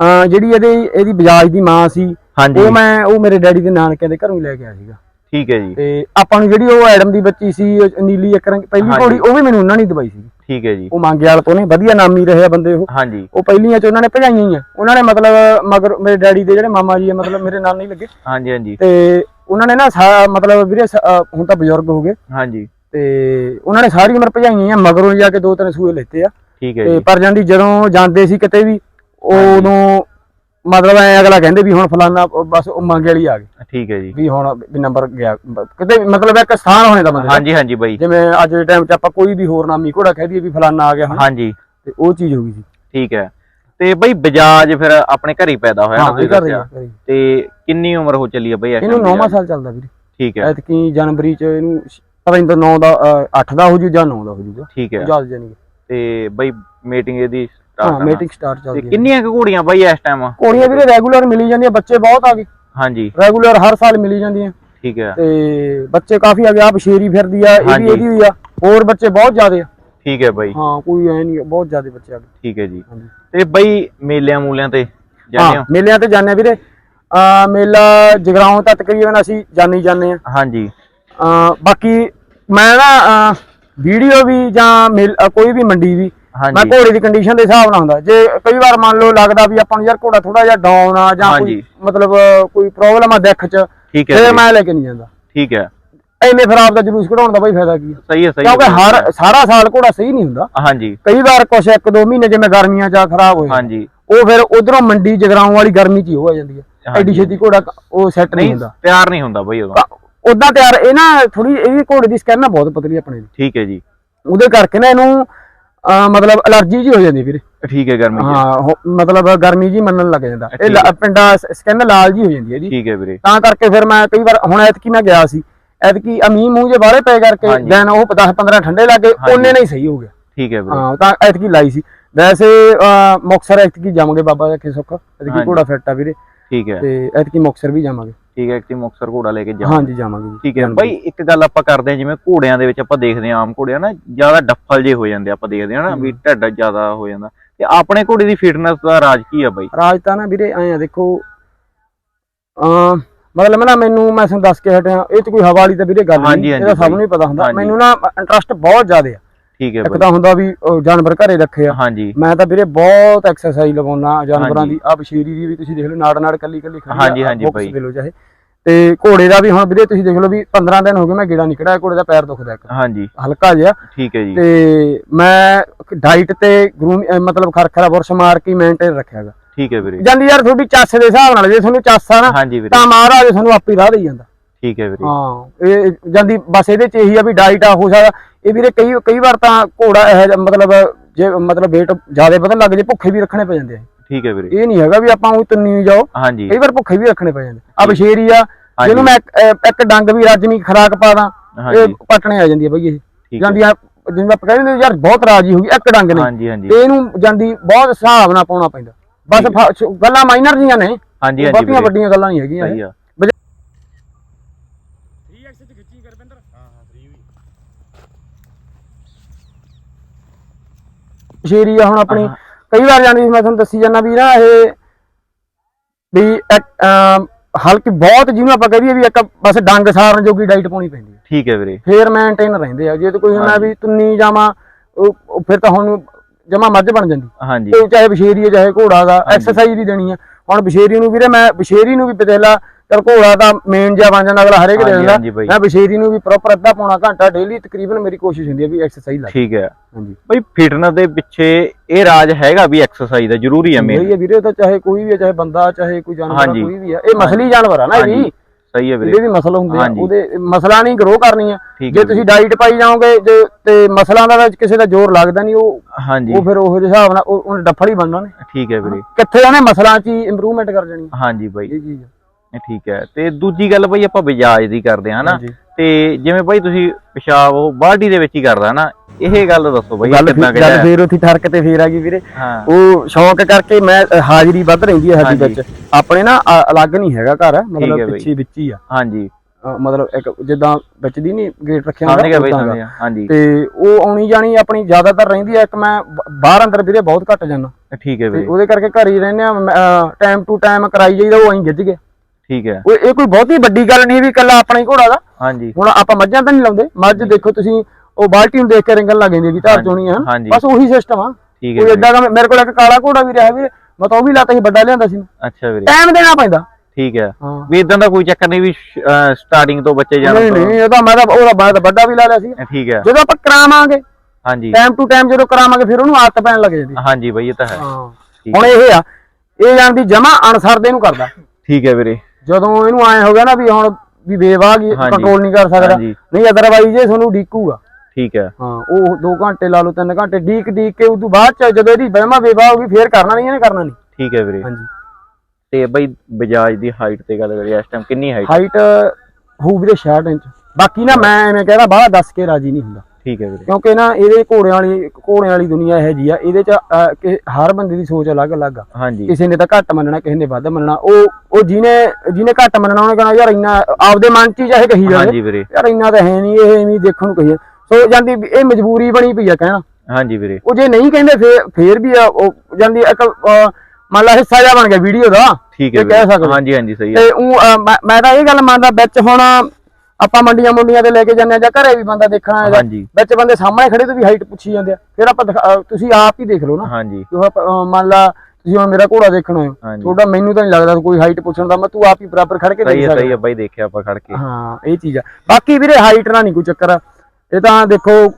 Speaker 2: ਅਹ ਜਿਹੜੀ ਇਹਦੀ ਇਹਦੀ ਬਜਾਜ ਦੀ ਮਾਂ ਸੀ
Speaker 3: ਹਾਂਜੀ।
Speaker 2: ਉਹ ਮੈਂ ਉਹ ਮੇਰੇ ਡੈਡੀ ਦੇ ਨਾਨਕਿਆਂ ਦੇ ਘਰੋਂ ਹੀ ਲੈ ਕੇ ਆਇਆ ਸੀਗਾ।
Speaker 3: ਠੀਕ ਹੈ ਜੀ।
Speaker 2: ਤੇ ਆਪਾਂ ਨੂੰ ਜਿਹੜੀ ਉਹ ਐਡਮ ਦੀ ਬੱਚੀ ਸੀ ਉਹ ਨੀਲੀ ਇੱਕ ਰੰਗ ਪਹਿਲੀ
Speaker 3: ਹਾਂਜੀ।
Speaker 2: ਘੋੜੀ ਉਹ ਵੀ ਮੈਨੂੰ ਉਹਨਾਂ ਨੇ ਦਵਾਈ ਸੀ
Speaker 3: ਠੀਕ ਹੈ ਜੀ।
Speaker 2: ਉਹ ਮੰਗੇ ਵਾਲ ਤੋਂ ਨੇ ਵਧੀਆ ਨਾਮੀ ਰਹੇ ਬੰਦੇ ਉਹ।
Speaker 3: ਹਾਂਜੀ।
Speaker 2: ਉਹ ਪਹਿਲੀਆਂ ਚ ਉਹਨਾਂ ਨੇ ਭਜਾਈਆਂ ਹੀ ਆ। ਉਹਨਾਂ ਨੇ ਮਤਲਬ ਮਗਰ ਮੇਰੇ ਡੈਡੀ ਦੇ ਜਿਹੜੇ ਮਾਮਾ ਜੀ ਆ ਮਤਲਬ ਮੇਰੇ ਨਾਲ ਨਹੀਂ ਲੱਗੇ।
Speaker 3: ਹਾਂਜੀ ਹਾਂਜੀ।
Speaker 2: ਤੇ ਉਹਨਾਂ ਨੇ ਨਾ ਮਤਲਬ ਵੀਰੇ ਹੁਣ ਤਾਂ ਬਜ਼ੁਰਗ ਹੋ ਗਏ।
Speaker 3: ਹਾਂਜੀ।
Speaker 2: ਤੇ ਉਹਨਾਂ ਨੇ ਸਾਰੀ ਉਮਰ ਭਜਾਈਆਂ ਹੀ ਆ ਮਗਰੋਂ ਜਾ ਕੇ ਦੋ ਤਿੰਨ ਸੂਏ ਲੈਤੇ ਆ।
Speaker 3: ਠੀਕ ਹੈ
Speaker 2: ਤੇ
Speaker 3: ਜੀ।
Speaker 2: ਪਰ ਜਾਂਦੀ ਜਦੋਂ ਜਾਂਦੇ ਸੀ ਕਿਤੇ ਵੀ ਉਦੋਂ ਮਤਲਬ ਐ ਅਗਲਾ ਕਹਿੰਦੇ ਵੀ ਹੁਣ ਫਲਾਨਾ ਬਸ ਉਹ ਮੰਗੇ ਵਾਲੀ ਆ ਗਈ।
Speaker 3: ਠੀਕ ਹੈ ਜੀ।
Speaker 2: ਵੀ ਹੁਣ ਵੀ ਨੰਬਰ ਗਿਆ ਕਿਤੇ ਮਤਲਬ ਇੱਕ ਸਥਾਨ ਹੋਣੇ ਦਾ ਦਾ।
Speaker 3: ਹਾਂਜੀ ਹਾਂਜੀ ਬਾਈ।
Speaker 2: ਜਿਵੇਂ ਅੱਜ ਦੇ ਟਾਈਮ 'ਚ ਆਪਾਂ ਕੋਈ ਵੀ ਹੋਰ ਨਾਮੀ ਘੋੜਾ ਕਹਿ ਦਈਏ ਵੀ ਫਲਾਨਾ ਆ ਗਿਆ
Speaker 3: ਹਾਂਜੀ।
Speaker 2: ਤੇ ਉਹ ਚੀਜ਼ ਹੋ ਗਈ ਸੀ।
Speaker 3: ਠੀਕ ਹੈ। ਤੇ ਬਈ ਬਜਾਜ ਫਿਰ ਆਪਣੇ ਘਰ ਹੀ ਪੈਦਾ ਹੋਇਆ ਨਾ
Speaker 2: ਹਾਂ
Speaker 3: ਤੁਸੀਂ। ਤੇ ਕਿੰਨੀ ਉਮਰ ਹੋ ਚੱਲੀ ਆ ਬਈ
Speaker 2: ਇਹਨੂੰ
Speaker 3: time
Speaker 2: 9ਵਾਂ
Speaker 3: ਬਜਾਜ?
Speaker 2: ਸਾਲ ਚੱਲਦਾ ਵੀਰੇ।
Speaker 3: ਠੀਕ ਹੈ।
Speaker 2: ਐਤਕੀ ਜਨਵਰੀ 'ਚ ਇਹਨੂੰ ਪਤਾ ਨਹੀਂ ਤਾਂ 9 ਦਾ 8 ਦਾ ਹੋ ਜੂ ਜਾਂ 9 ਦਾ ਹੋ ਜੂਗਾ।
Speaker 3: ਠੀਕ ਹੈ।
Speaker 2: ਜਲਦ ਜਾਨੀ
Speaker 3: ਤੇ ਬਈ ਮੀਟਿੰਗ ਇਹਦੀ
Speaker 2: ਹਾਂ। ਮੀਟਿੰਗ ਸਟਾਰਟ
Speaker 3: ਤੇ
Speaker 2: ਚੱਲਦੀ ਹੈ।
Speaker 3: ਕਿੰਨੀਆਂ ਕੁ ਘੋੜੀਆਂ ਬਈ ਇਸ ਟਾਈਮ
Speaker 2: ਘੋੜੀਆਂ ਵੀਰੇ ਰੈਗੂਲਰ ਮਿਲੀ ਜਾਂਦੀਆਂ ਬੱਚੇ ਬਹੁਤ ਆ ਗਏ।
Speaker 3: ਹਾਂਜੀ।
Speaker 2: ਰੈਗੂਲਰ ਹਰ ਸਾਲ ਮਿਲੀ ਜਾਂਦੀਆਂ।
Speaker 3: ਠੀਕ ਹੈ।
Speaker 2: ਤੇ ਬੱਚੇ ਕਾਫੀ ਆ ਗਏ ਆ ਬਸ਼ੇਰੀ ਫਿਰਦੀ ਆ ਇਹ ਵੀ। ਇਹਦੀ ਹੋਈ ਆ। ਹੋਰ ਬੱਚੇ ਬਹੁਤ ਜ਼ਿਆਦੇ ਆ।
Speaker 3: ਠੀਕ ਹੈ ਬਈ।
Speaker 2: ਹਾਂ ਕੋਈ ਐ ਨਹੀਂ ਬਹੁਤ ਜ਼ਿਆਦੇ ਬੱਚੇ ਆ ਗਏ।
Speaker 3: ਠੀਕ ਹੈ ਜੀ।
Speaker 2: ਹਾਂਜੀ।
Speaker 3: ਤੇ ਬਈ ਮੇਲਿਆਂ ਮੂਲਿਆਂ ਤੇ ਜਾਂਦੇ
Speaker 2: ਹਾਂ
Speaker 3: ਹੋ?
Speaker 2: ਮੇਲਿਆਂ ਤੇ ਜਾਂਦੇ ਆ ਵੀਰੇ। ਆ ਮੇਲਾ ਜਗਰਾਉਂ ਤਾਂ ਤਕਰੀਬਨ ਅਸੀਂ ਜਾਣੀ ਜਾਂਦੇ ਆ।
Speaker 3: ਹਾਂਜੀ।
Speaker 2: ਅਹ ਬਾਕੀ ਮੈਂ ਨਾ ਵੀਡੀਓ ਵੀ ਜਾਂ ਮੇਲ- ਕੋਈ ਵੀ ਮੰਡੀ ਵੀ ਮੈਂ ਘੋੜੇ ਦੀ ਕੰਡੀਸ਼ਨ ਦੇ ਹਿਸਾਬ ਨਾਲ ਹੁੰਦਾ। ਜੇ ਕਈ ਵਾਰ ਮੰਨ ਲਓ ਲੱਗਦਾ ਵੀ ਆਪਾਂ ਨੂੰ ਯਾਰ ਘੋੜਾ ਥੋੜਾ ਜਿਹਾ ਡਾਊਨ ਆ ਜਾਂ ਕੋਈ। ਮਤਲਬ ਕੋਈ ਪ੍ਰੋਬਲਮ ਆ ਦਿੱਖ ਚ
Speaker 3: ਹੈ
Speaker 2: ਫਿਰ
Speaker 3: ਜੀ,
Speaker 2: ਮੈਂ ਲੈ ਕੇ ਨਹੀਂ ਜਾਂਦਾ।
Speaker 3: ਠੀਕ ਹੈ।
Speaker 2: ਐਵੇਂ ਫਿਰ ਆਪ ਦਾ ਜਲੂਸ ਕਢਾਉਣ ਦਾ ਬਈ ਫਾਇਦਾ ਕੀ ਆ?
Speaker 3: ਸਹੀ ਹੈ ਸਹੀ
Speaker 2: ਕਿਉਂਕਿ
Speaker 3: ਹੈ।
Speaker 2: ਹਰ ਸਾਰਾ ਸਾਲ ਘੋੜਾ ਸਹੀ ਨਹੀਂ ਹੁੰਦਾ।
Speaker 3: ਹਾਂਜੀ।
Speaker 2: ਕਈ ਵਾਰ ਕੁਛ ਇੱਕ ਦੋ ਮਹੀਨੇ ਜਿਵੇਂ ਗਰਮੀਆਂ ਚ ਆ ਖਰਾਬ ਹੋਏ।
Speaker 3: ਹਾਂਜੀ।
Speaker 2: ਉਹ ਫਿਰ ਉਧਰੋਂ ਮੰਡੀ ਜਗਰਾਉਂ ਵਾਲੀ ਗਰਮੀ ਚ ਹੀ ਹੋ ਜਾਂਦੀ ਹੈ। ਐਡੀ ਛੇਤੀ ਘੋੜਾ ਉਹ ਸੈੱਟ ਨਹੀਂ ਹੁੰਦਾ।
Speaker 3: ਤਿਆਰ ਨਹੀਂ ਹੁੰਦਾ ਬਈ ਉਦੋਂ।
Speaker 2: ਉਦਾਂ ਤਿਆਰ ਇਹ ਨਾ ਥੋੜੀ ਇਹ ਘੋੜੇ ਦੀ ਸਕੈਨ ਨਾ ਬਹੁਤ ਪਤਲੀ ਆਪਣੇ ਦੀ।
Speaker 3: ਠੀਕ ਹੈ ਜੀ।
Speaker 2: ਉਹਦੇ ਕਰਕੇ ਨਾ ਇਹਨੂੰ ਮਤਲਬ ਅਲਰਜੀ ਜੀ ਹੋ ਜਾਂਦੀ ਵੀਰੇ।
Speaker 3: ਠੀਕ ਹੈ ਗਰਮੀ
Speaker 2: ਹਾਂ ਹੋ- ਮਤਲਬ ਗਰਮੀ ਜੀ ਮੰਨਣ ਲੱਗ ਜਾਂਦਾ। ਇਹ ਲਾ- ਪਿੰਡਾ ਸਕੈਨ ਲਾਲ ਜੀ ਹੋ ਜਾਂਦੀ ਹੈ ਇਹਦੀ
Speaker 3: ਠੀਕ ਹੈ ਵੀਰੇ।
Speaker 2: ਤਾਂ ਕਰਕੇ ਫਿਰ ਮੈਂ ਕਈ ਵਾਰ ਹੁਣ ਐਤਕੀ ਮੈਂ ਗਿਆ ਸੀ। ਐਤਕੀ ਅਮੀ ਮੂੰਹ ਜੇ ਬਾਹਲੇ ਪਏ ਕਰਕੇ
Speaker 3: ਹਾਂਜੀ।
Speaker 2: ਦਿਨ ਉਹ 10 15 ਠੰਡੇ ਲੱਗੇ। ਉਹਨੇ ਨਹੀਂ ਸਹੀ ਹੋ ਗਿਆ।
Speaker 3: ਠੀਕ ਹੈ ਵੀਰੇ।
Speaker 2: ਹਾਂ ਤਾਂ ਐਤਕੀ ਲਾਈ ਸੀ। ਵੈਸੇ ਅਹ, ਮੁਕਤਸਰ ਐਤਕੀ ਜਾਵਾਂਗੇ ਬਾਬਾ ਦੇ ਸੁੱਖ। ਐਤਕੀ
Speaker 3: ਹਾਂਜੀ।
Speaker 2: ਘੋੜਾ ਫਿੱਟ ਆ ਵੀਰੇ।
Speaker 3: ਠੀਕ ਹੈ।
Speaker 2: ਤੇ ਐਤਕੀ ਮੁਕਤਸਰ ਵੀ ਜਾਵਾਂਗੇ
Speaker 3: ਠੀਕ ਹੈ ਕਿ ਮੁਕਸਰ ਘੋੜਾ ਲੈ ਕੇ ਜਾ
Speaker 2: ਹਾਂਜੀ ਜਾਵਾਂਗੇ ਜੀ।
Speaker 3: ਠੀਕ ਹੈ ਬਾਈ ਇੱਕ ਗੱਲ ਆਪਾਂ ਕਰਦੇ ਹਾਂ ਜਿਵੇਂ ਘੋੜਿਆਂ ਦੇ ਵਿੱਚ ਆਪਾਂ ਦੇਖਦੇ ਹਾਂ ਆਮ ਘੋੜਿਆਂ ਨਾ ਜ਼ਿਆਦਾ ਡੱਫਲ ਜੇ ਹੋ ਜਾਂਦੇ ਆ, ਆਪਾਂ ਦੇਖਦੇ ਹਾਂ ਨਾ ਵੀ ਢੱਡ ਜ਼ਿਆਦਾ ਹੋ ਜਾਂਦਾ। ਤੇ ਆਪਣੇ ਘੋੜੇ ਦੀ ਫਿਟਨੈਸ ਦਾ ਰਾਜ ਕੀ ਆ ਬਾਈ?
Speaker 2: ਰਾਜ ਤਾਂ ਨਾ ਵੀਰੇ ਐਂ ਆ ਦੇਖੋ ਅ ਮਤਲਬ ਨਾ ਮੈਨੂੰ ਮੈਂ ਤੁਹਾਨੂੰ ਦੱਸ ਕੇ ਹਟਿਆ ਇਹ ਚ ਕੋਈ ਹਵਾ ਵਾਲੀ ਤਾਂ ਵੀਰੇ ਗੱਲ ਨਹੀਂ ਇਹਦਾ ਸਭ। ਨੂੰ ਹੀ ਪਤਾ ਹੁੰਦਾ। ਮੈਨੂੰ ਨਾ ਇੰਟਰਸਟ ਬਹੁਤ ਜ਼ਿਆਦਾ ਆ।
Speaker 3: ਠੀਕ ਹੈ
Speaker 2: ਇੱਕ ਤਾਂ ਹੁੰਦਾ ਵੀ ਉਹ ਜਾਨਵਰ ਘਰੇ ਰੱਖੇ ਆ।
Speaker 3: ਹਾਂਜੀ।
Speaker 2: ਮੈਂ ਤਾਂ ਵੀਰੇ ਬਹੁਤ ਐਕਸਰਸਾਈਜ਼ ਲਗਾਉਣਾ ਜਾਨਵਰਾਂ। ਦੀ। ਆ ਬਸ਼ੀਰੀ ਦੀ ਵੀ ਤੁਸੀਂ ਦੇਖ ਲਓ ਨਾੜ ਨਾੜ ਕੱਲੀ ਕੱਲੀ ਖੜੀ
Speaker 3: ਹਾਂਜੀ, ਹਾਂਜੀ ਬਾਈ।
Speaker 2: ਦੇ ਲਓ ਚਾਹੇ। ਤੇ ਘੋੜੇ ਦਾ ਵੀ ਹੁਣ ਵੀਰੇ ਤੁਸੀਂ ਦੇਖ ਲਓ ਵੀ 15 ਦਿਨ ਹੋ ਗਏ ਮੈਂ ਗੇੜਾ ਨਹੀਂ ਕਢਾਇਆ ਘੋੜੇ ਦਾ ਪੈਰ ਦੁਖਦਾ ਇੱਕ।
Speaker 3: ਹਾਂਜੀ।
Speaker 2: ਹਲਕਾ ਜਿਹਾ।
Speaker 3: ਠੀਕ ਹੈ ਜੀ।
Speaker 2: ਤੇ ਮੈਂ ਡਾਈਟ ਤੇ ਗਰੂਮ ਮਤਲਬ ਖਰਖਰਾ ਬੁਰਸ਼ ਮਾਰ ਕੇ ਮੇਨਟੇਨ ਰੱਖਿਆਗਾ
Speaker 3: ਠੀਕ ਹੈ ਵੀਰੇ।
Speaker 2: ਜਾਂਦੀ ਯਾਰ ਤੁਹਾਡੀ ਚੱਸ ਦੇ ਹਿਸਾਬ ਨਾਲ ਜੇ ਤੁਹਾਨੂੰ ਚੱਸ ਆ ਨਾ ਤਾਂ ਮਹਾਰਾਜ ਤੁਹਾਨੂੰ ਆਪੇ ਰਾਹ ਦੇਈ ਜਾਂਦਾ।
Speaker 3: ਠੀਕ ਹੈ ਵੀਰੇ।
Speaker 2: ਹਾਂ ਇਹ ਜਾਂਦੀ ਬਸ ਇਹਦੇ ਚ ਇਹੀ ਆ ਵੀ ਡਾਈਟ ਆ ਹੋ ਸਕਦਾ ਇਹ ਵੀਰੇ ਕਈ ਕਈ ਵਾਰ ਤਾਂ ਘੋੜਾ ਇਹ ਮਤਲਬ ਜੇ ਮਤਲਬ weight ਜ਼ਿਆਦਾ ਵਧਣ ਲੱਗ ਜੇ ਭੁੱਖੇ ਵੀ ਰੱਖਣੇ ਪੈ ਜਾਂਦੇ ਆ।
Speaker 3: ਠੀਕ ਹੈ ਵੀਰੇ।
Speaker 2: ਇਹ ਨਹੀਂ ਹੈਗਾ ਵੀ ਆਪਾਂ ਉਹ ਤੁੰਨੀ ਜਾਓ।
Speaker 3: ਹਾਂਜੀ।
Speaker 2: ਕਈ ਵਾਰ ਭੁੱਖੇ ਵੀ ਰੱਖਣੇ ਪੈ ਜਾਂਦੇ ਆ। ਬਸ਼ੇਰੀ ਆ। ਜਿਹਨੂੰ ਮੈਂ ਇੱਕ- ਡੰਗ ਵੀ ਰਾਜਮੀ ਖਰਾਕ ਪਾ ਦਾਂ ਇਹ ਪਟਣੇ ਆ ਜਾਂਦੀ ਹੈ ਬਈ ਇਹ।
Speaker 3: ਠੀਕ ਹੈ।
Speaker 2: ਜਾਂਦੀ ਆ ਜਿਵੇਂ ਆਪਾਂ ਕਹਿੰਦੇ ਯਾਰ ਬਹੁਤ ਰਾਜੀ ਹੋ ਗਈ ਇੱਕ ਡੰਗ ਨੇ। ਤੇ ਇਹਨੂੰ ਜਾਂਦੀ ਬਹੁਤ ਹਿਸਾਬ ਨਾਲ ਪਾਉਣਾ ਪੈਂਦਾ। ਬਸ ਗੱਲਾਂ ਮਾਈਨਰ ਜੀਆਂ ਨੇ।
Speaker 3: ਹਾਂਜੀ ਹਾਂਜੀ ਵੀਰੇ।
Speaker 2: ਵੱਡੀਆਂ ਗੱਲਾਂ ਨਹੀਂ ਹੈਗੀਆਂ
Speaker 3: ਸਹੀ ਆ
Speaker 2: 3x ਚ ਖਿੱਚੀ ਕਰ ਬਿੰਦਰ ਹਾਂ ਹਾਂ 3 ਵੀ ਸ਼ੇਰੀ ਆ ਹੁਣ ਆਪਣੀ। ਕਈ ਵਾਰ ਸੀ ਮੈਂ ਤੁਹਾਨੂੰ ਦੱਸੀ ਜਾਂਦਾ ਵੀ ਨਾ ਇਹ ਵੀ ਹਲਕੀ ਬਹੁਤ ਜਿਹਨੂੰ ਆਪਾਂ ਕਹਦੇ ਵੀ ਇੱਕ ਬਸ ਡੰਗ ਸਾਰਨ ਜੋਗੀ ਡਾਈਟ ਪਾਉਣੀ ਪੈਂਦੀ ਹੈ।
Speaker 3: ਠੀਕ ਹੈ ਵੀਰੇ।
Speaker 2: ਫੇਰ ਮੇਨਟੇਨ ਰਹਿੰਦੇ ਆ। ਜੇ ਤੇ ਕੋਈ
Speaker 3: ਹਾਂਜੀ।
Speaker 2: ਵੀ ਤੁੰਨੀ ਜਾਵਾਂ ਉਹ ਫਿਰ ਤਾਂ ਹੁਣ ਜਮਾ ਮੱਝ ਬਣ ਜਾਂਦੀ।
Speaker 3: ਹਾਂਜੀ।
Speaker 2: ਤੇ ਚਾਹੇ ਬਸ਼ੇਰੀ ਹੈ ਚਾਹੇ ਘੋੜਾ ਦਾ। ਐਕਸਰਸਾਈਜ਼ ਵੀ ਦੇਣੀ ਆ। ਹੁਣ ਬਸ਼ੇਰੀ ਨੂੰ ਵੀਰੇ ਮੈਂ ਬਸ਼ੇਰੀ ਨੂੰ ਵੀ ਪਤੇਲਾ ਚਲ ਘੋੜਾ ਤਾਂ ਮੇਨ ਜਿਹਾ ਬਣ ਜਾਂਦਾ ਅਗਲਾ ਹਰੇਕ ਦੇ ਦਿੰਦਾ।
Speaker 3: ਹਾਂਜੀ ਬਾਈ।
Speaker 2: ਮੈਂ ਬਸ਼ੇਰੀ ਨੂੰ ਵੀ ਪ੍ਰੋਪਰ ਅੱਧਾ ਪੌਣਾ ਘੰਟਾ ਡੇਲੀ ਤਕਰੀਬਨ ਮੇਰੀ ਕੋਸ਼ਿਸ਼ ਹੁੰਦੀ ਹੈ ਵੀ ਐਕਸਰਸਾਈਜ਼ ਲਾ
Speaker 3: ਠੀਕ ਹੈ।
Speaker 2: ਹਾਂਜੀ।
Speaker 3: ਬਈ ਫਿਟਨੈਸ ਦੇ ਪਿੱਛੇ ਇਹ ਰਾਜ ਹੈਗਾ ਵੀ ਐਕਸਰਸਾਈਜ਼ ਦਾ ਜ਼ਰੂਰੀ ਹੈ ਮੇਨ
Speaker 2: ਇਹ ਹੈ ਵੀਰੇ ਤਾਂ ਚਾਹੇ ਕੋਈ ਵੀ ਹੈ ਚਾਹੇ ਬੰਦਾ ਚਾਹੇ ਕੋਈ ਜਾਨਵਰ ਆ,
Speaker 3: ਹਾਂਜੀ।
Speaker 2: ਕੋਈ ਵੀ ਆ ਇਹ ਮਸਲੀ ਜਾਨਵਰ ਆ ਨਾ ਇਹ ਵੀ।
Speaker 3: ਹਾਂਜੀ। ਸਹੀ ਹੈ ਵੀਰੇ।
Speaker 2: ਇਹਦੇ ਵੀ ਮਸਲ ਹੁੰਦੇ ਆ
Speaker 3: ਹਾਂਜੀ।
Speaker 2: ਉਹਦੇ ਮਸਲਾ ਨਹੀਂ ਗਰੋ ਕਰਨੀ ਆ
Speaker 3: ਠੀਕ
Speaker 2: ਜੇ
Speaker 3: ਹੈ
Speaker 2: ਤੁਸੀਂ ਡਾਈਟ ਪਾਈ ਜਾਓਗੇ ਜੇ ਤੇ ਮਸਲਾਂ ਦਾ ਵਿੱਚ ਕਿਸੇ ਦਾ ਜ਼ੋਰ ਲੱਗਦਾ ਨਹੀਂ ਉਹ
Speaker 3: ਹਾਂਜੀ।
Speaker 2: ਉਹ ਫਿਰ ਉਹ ਹਿਸਾਬ ਨਾਲ ਉਹ ਉਹਨੇ ਡੱਫਲ ਹੀ ਬਣਨਾ ਨੇ
Speaker 3: ਠੀਕ ਹੈ ਵੀਰੇ।
Speaker 2: ਕਿੱਥੇ ਉਹਨੇ ਮਸਲਾਂ 'ਚ ਹੀ ਇੰਪਰੂਵਮੈਂਟ ਕਰ ਜਾਣੀ।
Speaker 3: ਹਾਂਜੀ ਬਾਈ।
Speaker 2: ਇਹ ਚੀਜ਼ ਆ।
Speaker 3: ਠੀਕ ਹੈ। ਤੇ ਦੂਜੀ ਗੱਲ ਬਈ ਆਪਾਂ ਵਿਜਾਜ ਦੀ ਕਰਦੇ ਹਾਂ ਨਾ
Speaker 2: ਹਾਂਜੀ।
Speaker 3: ਤੇ ਜਿਵੇਂ ਬਾਈ ਤੁਸੀਂ ਪਿਸ਼ਾਬ ਉਹ ਬਾਡੀ ਦੇ ਵਿੱਚ ਹੀ ਕਰਦਾ ਨਾ ਇਹ ਗੱਲ ਦੱਸੋ
Speaker 2: ਗੱਲ
Speaker 3: ਕਿੰਨਾ
Speaker 2: ਫਿਰ- ਗੱਲ ਫੇਰ ਉੱਥੇ ਠਰਕ ਤੇ ਫੇਰ ਆ ਗਈ ਵੀਰੇ।
Speaker 3: ਹਾਂ।
Speaker 2: ਉਹ ਸ਼ੌਂਕ ਕਰਕੇ ਮੈਂ ਹਾਜ਼ਰੀ ਵੱਧ ਰਹਿੰਦੀ ਹੈ
Speaker 3: ਹਾਂਜੀ।
Speaker 2: ਵਿੱਚ। ਆਪਣੇ ਨਾ ਅਲੱਗ ਨਹੀਂ ਹੈਗਾ ਘਰ
Speaker 3: ਹੈ
Speaker 2: ਮਤਲਬ। ਪਿੱਛੇ ਵਿੱਚ ਹੀ ਆ।
Speaker 3: ਹਾਂਜੀ।
Speaker 2: ਮਤਲਬ ਇੱਕ ਜਿੱਦਾਂ ਵਿੱਚ ਦੀ ਨਹੀਂ ਗੇਟ ਰੱਖਿਆ।
Speaker 3: ਗਿਆ ਹਾਂਜੀ।
Speaker 2: ਤੇ ਉਹ ਆਉਣੀ ਜਾਣੀ ਆਪਣੀ ਜ਼ਿਆਦਾਤਰ ਰਹਿੰਦੀ ਆ ਇੱਕ ਮੈਂ ਬਾਹਰ ਅੰਦਰ ਵੀਰੇ ਬਹੁਤ ਘੱਟ ਜਾਂਦਾ।
Speaker 3: ਠੀਕ ਹੈ ਵੀਰੇ
Speaker 2: ਉਹਦੇ ਕਰਕੇ ਘਰ ਹੀ ਰਹਿੰਦੇ ਆ ਟਾਈਮ ਟੂ ਟਾਈਮ ਕਰਾਈ ਜਾਈਦਾ ਉਹ ਐਂ ਗਿੱਜ ਗਿਆ।
Speaker 3: ਠੀਕ ਹੈ।
Speaker 2: ਉਹ ਇਹ ਕੋਈ ਬਹੁਤੀ ਵੱਡੀ ਗੱਲ ਨਹੀਂ ਵੀ ਇਕੱਲਾ ਆਪਣਾ ਹੀ ਘੋੜਾ ਦਾ
Speaker 3: ਹਾਂਜੀ।
Speaker 2: ਹੁਣ ਆਪਾਂ ਮੱਝਾਂ ਤਾਂ ਨਹੀਂ ਲਾਉਂਦੇ। ਮੱਝ ਦੇਖੋ ਤੁਸੀਂ ਉਹ ਬਾਲਟੀ ਨੂੰ ਦੇਖ ਕੇ ਰਿੰਗਣ ਲੱਗ ਜਾਂਦੀ ਵੀ ਧਾਰ ਚੋਣੀ
Speaker 3: ਹਾਂਜੀ।
Speaker 2: ਬਸ ਉਹੀ ਸਿਸਟਮ ਆ।
Speaker 3: ਠੀਕ
Speaker 2: ਕੋਈ
Speaker 3: ਹੈ
Speaker 2: ਏਦਾਂ ਦਾ ਮੇਰੇ ਕੋਲ ਇੱਕ ਕਾਲਾ ਘੋੜਾ ਵੀ ਰਿਹਾ ਵੀਰੇ। ਮੈਂ ਤਾਂ ਉਹ ਵੀ ਲਾਤਾ ਸੀ ਵੱਡਾ ਲਿਆਂਦਾ ਸੀ।
Speaker 3: ਅੱਛਾ ਵੀਰੇ।
Speaker 2: ਟਾਈਮ ਦੇਣਾ ਪੈਂਦਾ।
Speaker 3: ਠੀਕ ਹੈ।
Speaker 2: ਹਾਂ।
Speaker 3: ਵੀ ਇਦਾਂ ਦਾ ਕੋਈ ਚੱਕਰ ਨਹੀਂ ਵੀ ਸਟਾਰਟਿੰਗ ਤੋਂ ਬੱਚੇ ਜਾਣ
Speaker 2: ਨਹੀਂ ਨਹੀਂ ਇਹਦਾ ਮੈਂ ਤਾਂ ਉਹਦਾ ਤਾਂ ਵੱਡਾ ਵੀ ਲਾ ਲਿਆ ਸੀ।
Speaker 3: ਠੀਕ ਹੈ।
Speaker 2: ਜਦੋਂ ਆਪਾਂ ਕਰਾਵਾਂਗੇ
Speaker 3: ਹਾਂਜੀ।
Speaker 2: ਟਾਈਮ ਟੂ ਟਾਈਮ ਜਦੋਂ ਕਰਾਵਾਂਗੇ ਫਿਰ ਉਹਨੂੰ ਆਦਤ ਪੈਣ ਲੱਗ ਜਾਂਦੀ।
Speaker 3: ਹਾਂਜੀ ਬਈ ਇਹ ਤਾਂ ਹੈ।
Speaker 2: ਹਾਂ। ਹੁਣ ਇਹ ਆ ਇਹ ਜਾਣਦੀ ਜਮਾ ਅਨਸਰ ਦੇ ਨੂੰ ਕਰਦਾ।
Speaker 3: ਠੀਕ ਹੈ ਵੀਰੇ।
Speaker 2: ਜਦੋਂ ਇਹਨੂੰ ਐ ਹੋ ਗਿਆ ਨਾ ਵੀ ਹੁਣ ਵੀ ਬੇਵਾਗ ਹੀ
Speaker 3: ਹਾਂਜੀ।
Speaker 2: ਕੰਟਰੋਲ ਨਹੀਂ ਕਰ ਸਕਦਾ।
Speaker 3: ਹਾਂਜੀ।
Speaker 2: ਨਹੀਂ ਅਦਰਵਾਈਜ਼ ਇਹ ਤੁਹਾਨੂੰ ਡੀਕੂਗਾ।
Speaker 3: ਠੀਕ ਹੈ।
Speaker 2: ਹਾਂ ਉਹ 2 ਘੰਟੇ ਲਾ ਲਓ 3 ਘੰਟੇ ਡੀਕ ਡੀਕ ਕੇ ਉਦੋਂ ਬਾਅਦ ਚ ਜਦੋਂ ਇਹਦੀ ਬਹਿਮਾ ਬੇਵਾ ਹੋਗੀ ਫੇਰ ਕਰਨਾ ਨਹੀਂ ਇਹਨੇ ਕਰਨਾ ਨਹੀਂ।
Speaker 3: ਠੀਕ ਹੈ ਵੀਰੇ।
Speaker 2: ਹਾਂਜੀ।
Speaker 3: ਤੇ ਬਈ ਬਜਾਜ ਦੀ ਹਾਈਟ ਤੇ ਗੱਲ ਕਰੀਏ ਇਸ ਟਾਈਮ ਕਿੰਨੀ ਹਾਈਟ
Speaker 2: ਹਾਈਟ ਹੋਊ ਵੀਰੇ 66 ਇੰਚ। ਬਾਕੀ ਨਾ ਮੈਂ ਐਵੇਂ ਕਹਿੰਦਾ ਬਾਹਲਾ ਦੱਸ ਕੇ ਰਾਜੀ ਨਹੀਂ ਹੁੰਦਾ।
Speaker 3: ਠੀਕ ਹੈ ਵੀਰੇ।
Speaker 2: ਕਿਉਂਕਿ ਨਾ ਇਹਦੇ ਘੋੜਿਆਂ ਵਾਲੀ ਘੋੜਿਆਂ ਵਾਲੀ ਦੁਨੀਆ ਇਹੋ ਜੀ ਆ ਇਹਦੇ ਚ ਅਹ, ਕਿ ਹਰ ਬੰਦੇ ਦੀ ਸੋਚ ਅਲੱਗ-ਅਲੱਗ ਆ।
Speaker 3: ਹਾਂਜੀ।
Speaker 2: ਕਿਸੇ ਨੇ ਤਾਂ ਘੱਟ ਮੰਨਣਾ ਕਿਸੇ ਨੇ ਵੱਧ ਮੰਨਣਾ। ਉਹ ਉਹ ਜਿਹਨੇ ਜਿਹਨੇ ਘੱਟ ਮੰਨਣਾ ਉਹਨੇ ਕਹਣਾ ਯਾਰ ਇੰਨਾ ਆਪਦੇ ਮਨ ਚ ਹੀ ਚਾਹੇ ਕਹੀ ਜਾਵੇ।
Speaker 3: ਹਾਂਜੀ ਵੀਰੇ।
Speaker 2: ਯਾਰ ਇੰਨਾ ਤਾਂ ਹੈ ਨਹੀਂ ਇਹ ਐਵੇਂ ਦੇਖਣ ਨੂੰ ਕਹੀਏ ਸੋ ਜਾਂਦੀ ਵੀ ਇਹ ਮਜਬੂਰੀ ਬਣੀ ਪਈ ਆ ਕਹਿਣਾ।
Speaker 3: ਹਾਂਜੀ ਵੀਰੇ।
Speaker 2: ਉਹ ਜੇ ਨਹੀਂ ਕਹਿੰਦੇ ਫੇਰ ਫੇਰ ਵੀ ਆ, ਉਹ ਜਾਂਦੀ ਇੱਕ ਅਹ, ਮੰਨ ਲਾ ਹਿੱਸਾ ਜਿਹਾ ਬਣ ਗਿਆ ਵੀਡੀਓ ਦਾ।
Speaker 3: ਠੀਕ ਹੈ
Speaker 2: ਇਹ ਕਹਿ
Speaker 3: ਵੀਰੇ।
Speaker 2: ਸਕਦੇ।
Speaker 3: ਹਾਂਜੀ ਹਾਂਜੀ ਸਹੀ ਹੈ
Speaker 2: ਤੇ ਉਹ ਮੈਂ ਤਾਂ ਇਹ ਗੱਲ ਮੰਨਦਾ ਵਿੱਚ ਹੁਣ ਆਪਾਂ ਮੰਡੀਆਂ ਮੁੰਡੀਆਂ ਤੇ ਲੈ ਕੇ ਜਾਂਦੇ ਆ ਜਾਂ ਘਰੇ ਵੀ ਬੰਦਾ ਦੇਖਣਾ ਆਏਗਾ
Speaker 3: ਹਾਂਜੀ।
Speaker 2: ਵਿੱਚ ਬੰਦੇ ਸਾਹਮਣੇ ਖੜੇ ਤੋਂ ਵੀ ਹਾਈਟ ਪੁੱਛੀ ਜਾਂਦੇ ਆ। ਫਿਰ ਆਪਾਂ ਦਿਖਾ- ਅਹ, ਤੁਸੀਂ ਆਪ ਹੀ ਦੇਖ ਲਓ ਨਾ।
Speaker 3: ਹਾਂਜੀ।
Speaker 2: ਆਪਾਂ, ਅਹ, ਮੰਨ ਲਾ ਤੁਸੀਂ ਹੁਣ ਮੇਰਾ ਘੋੜਾ ਦੇਖਣਾ ਹੈ।
Speaker 3: ਹਾਂਜੀ।
Speaker 2: ਤੁਹਾਡਾ ਮੈਨੂੰ ਤਾਂ ਨਹੀਂ ਲੱਗਦਾ ਕੋਈ ਹਾਈਟ ਪੁੱਛਣ ਦਾ। ਮੈਂ ਤੂੰ ਆਪ ਹੀ ਬਰਾਬਰ ਖੜ ਕੇ
Speaker 3: ਸਹੀ
Speaker 2: ਦੇਖ
Speaker 3: ਹੈ
Speaker 2: ਸਕਦਾ।
Speaker 3: ਸਹੀ ਹੈ ਬਾਈ ਦੇਖਿਆ ਆਪਾਂ ਖੜ ਕੇ।
Speaker 2: ਹਾਂ ਇਹ ਚੀਜ਼ ਆ। ਬਾਕੀ ਵੀਰੇ ਹਾਈਟ ਨਾਲ ਨਹੀਂ ਕੋਈ ਚੱਕਰ। ਆ ਇਹ ਤਾਂ ਦੇਖੋ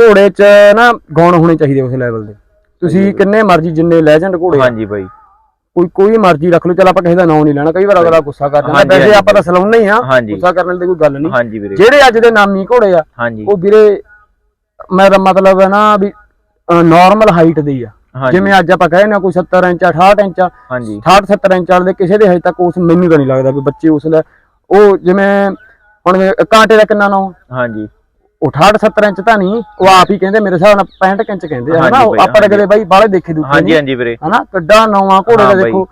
Speaker 2: ਘੋੜੇ 'ਚ ਨਾ ਗੁਣ ਹੋਣੇ ਚਾਹੀਦੇ ਉਸ ਲੈਵਲ ਦੇ। ਤੁਸੀਂ ਕਿੰਨੇ ਮਰਜ਼ੀ ਜਿੰਨੇ ਲੈਜੈਂਡ ਘੋੜੇ ਆ,
Speaker 3: ਹਾਂਜੀ ਬਾਈ।
Speaker 2: ਕੋਈ ਕੋਈ ਮਰਜ਼ੀ ਰੱਖ ਲਓ ਚਲ ਆਪਾਂ ਕਿਸੇ ਦਾ ਨਾਮ ਨਹੀਂ ਲੈਣਾ ਕਈ ਵਾਰ ਅਗਲਾ ਗੁੱਸਾ ਕਰ ਜਾਂਦਾ ਵੈਸੇ। ਆਪਾਂ ਤਾਂ ਸਲਾਉਣੇ ਹੀ ਆ ਗੁੱਸਾ ਕਰਨ ਦੀ ਕੋਈ ਗੱਲ ਨਹੀਂ। ਜਿਹੜੇ ਅੱਜ ਦੇ ਨਾਮੀ ਘੋੜੇ ਆ ਉਹ ਵੀਰੇ ਮੇਰਾ ਮਤਲਬ ਹੈ ਨਾ ਵੀ ਨਾਰਮਲ ਹਾਈਟ ਦੇ ਆ। ਜਿਵੇਂ ਅੱਜ ਆਪਾਂ ਕਹੇ ਨਾ ਕੋਈ 70 ਇੰਚ 68 ਇੰਚ
Speaker 3: ਹਾਂਜੀ।
Speaker 2: 68 70 ਇੰਚ ਵਾਲੇ ਦੇ ਕਿਸੇ ਦੇ ਹਜੇ ਤੱਕ ਉਸ ਮੈਨੂੰ ਤਾਂ ਨਹੀਂ ਲੱਗਦਾ ਵੀ ਬੱਚੇ ਉਸ ਲੈ ਉਹ ਜਿਵੇਂ ਹੁਣ ਕਾਂਟੇ ਦਾ ਕਿੰਨਾ ਨਾਮ
Speaker 3: ਹਾਂਜੀ।
Speaker 2: ਉਹ 68 70 ਇੰਚ ਤਾਂ ਨਹੀਂ ਉਹ ਆਪ ਹੀ ਕਹਿੰਦੇ ਮੇਰੇ ਹਿਸਾਬ ਨਾਲ 65 ਇੰਚ ਕਹਿੰਦੇ ਆ ਹਨਾ? ਆਪਾਂ। ਕਦੇ ਬਾਈ ਬਾਹਲੇ ਦੇਖੇ ਦੁਖੇ
Speaker 3: ਹਾਂਜੀ ਹਾਂਜੀ ਵੀਰੇ।
Speaker 2: ਹਨਾ? ਕਿੱਡਾ ਨਵਾਂ ਘੋੜੇ ਦਾ। ਦੇਖੋ।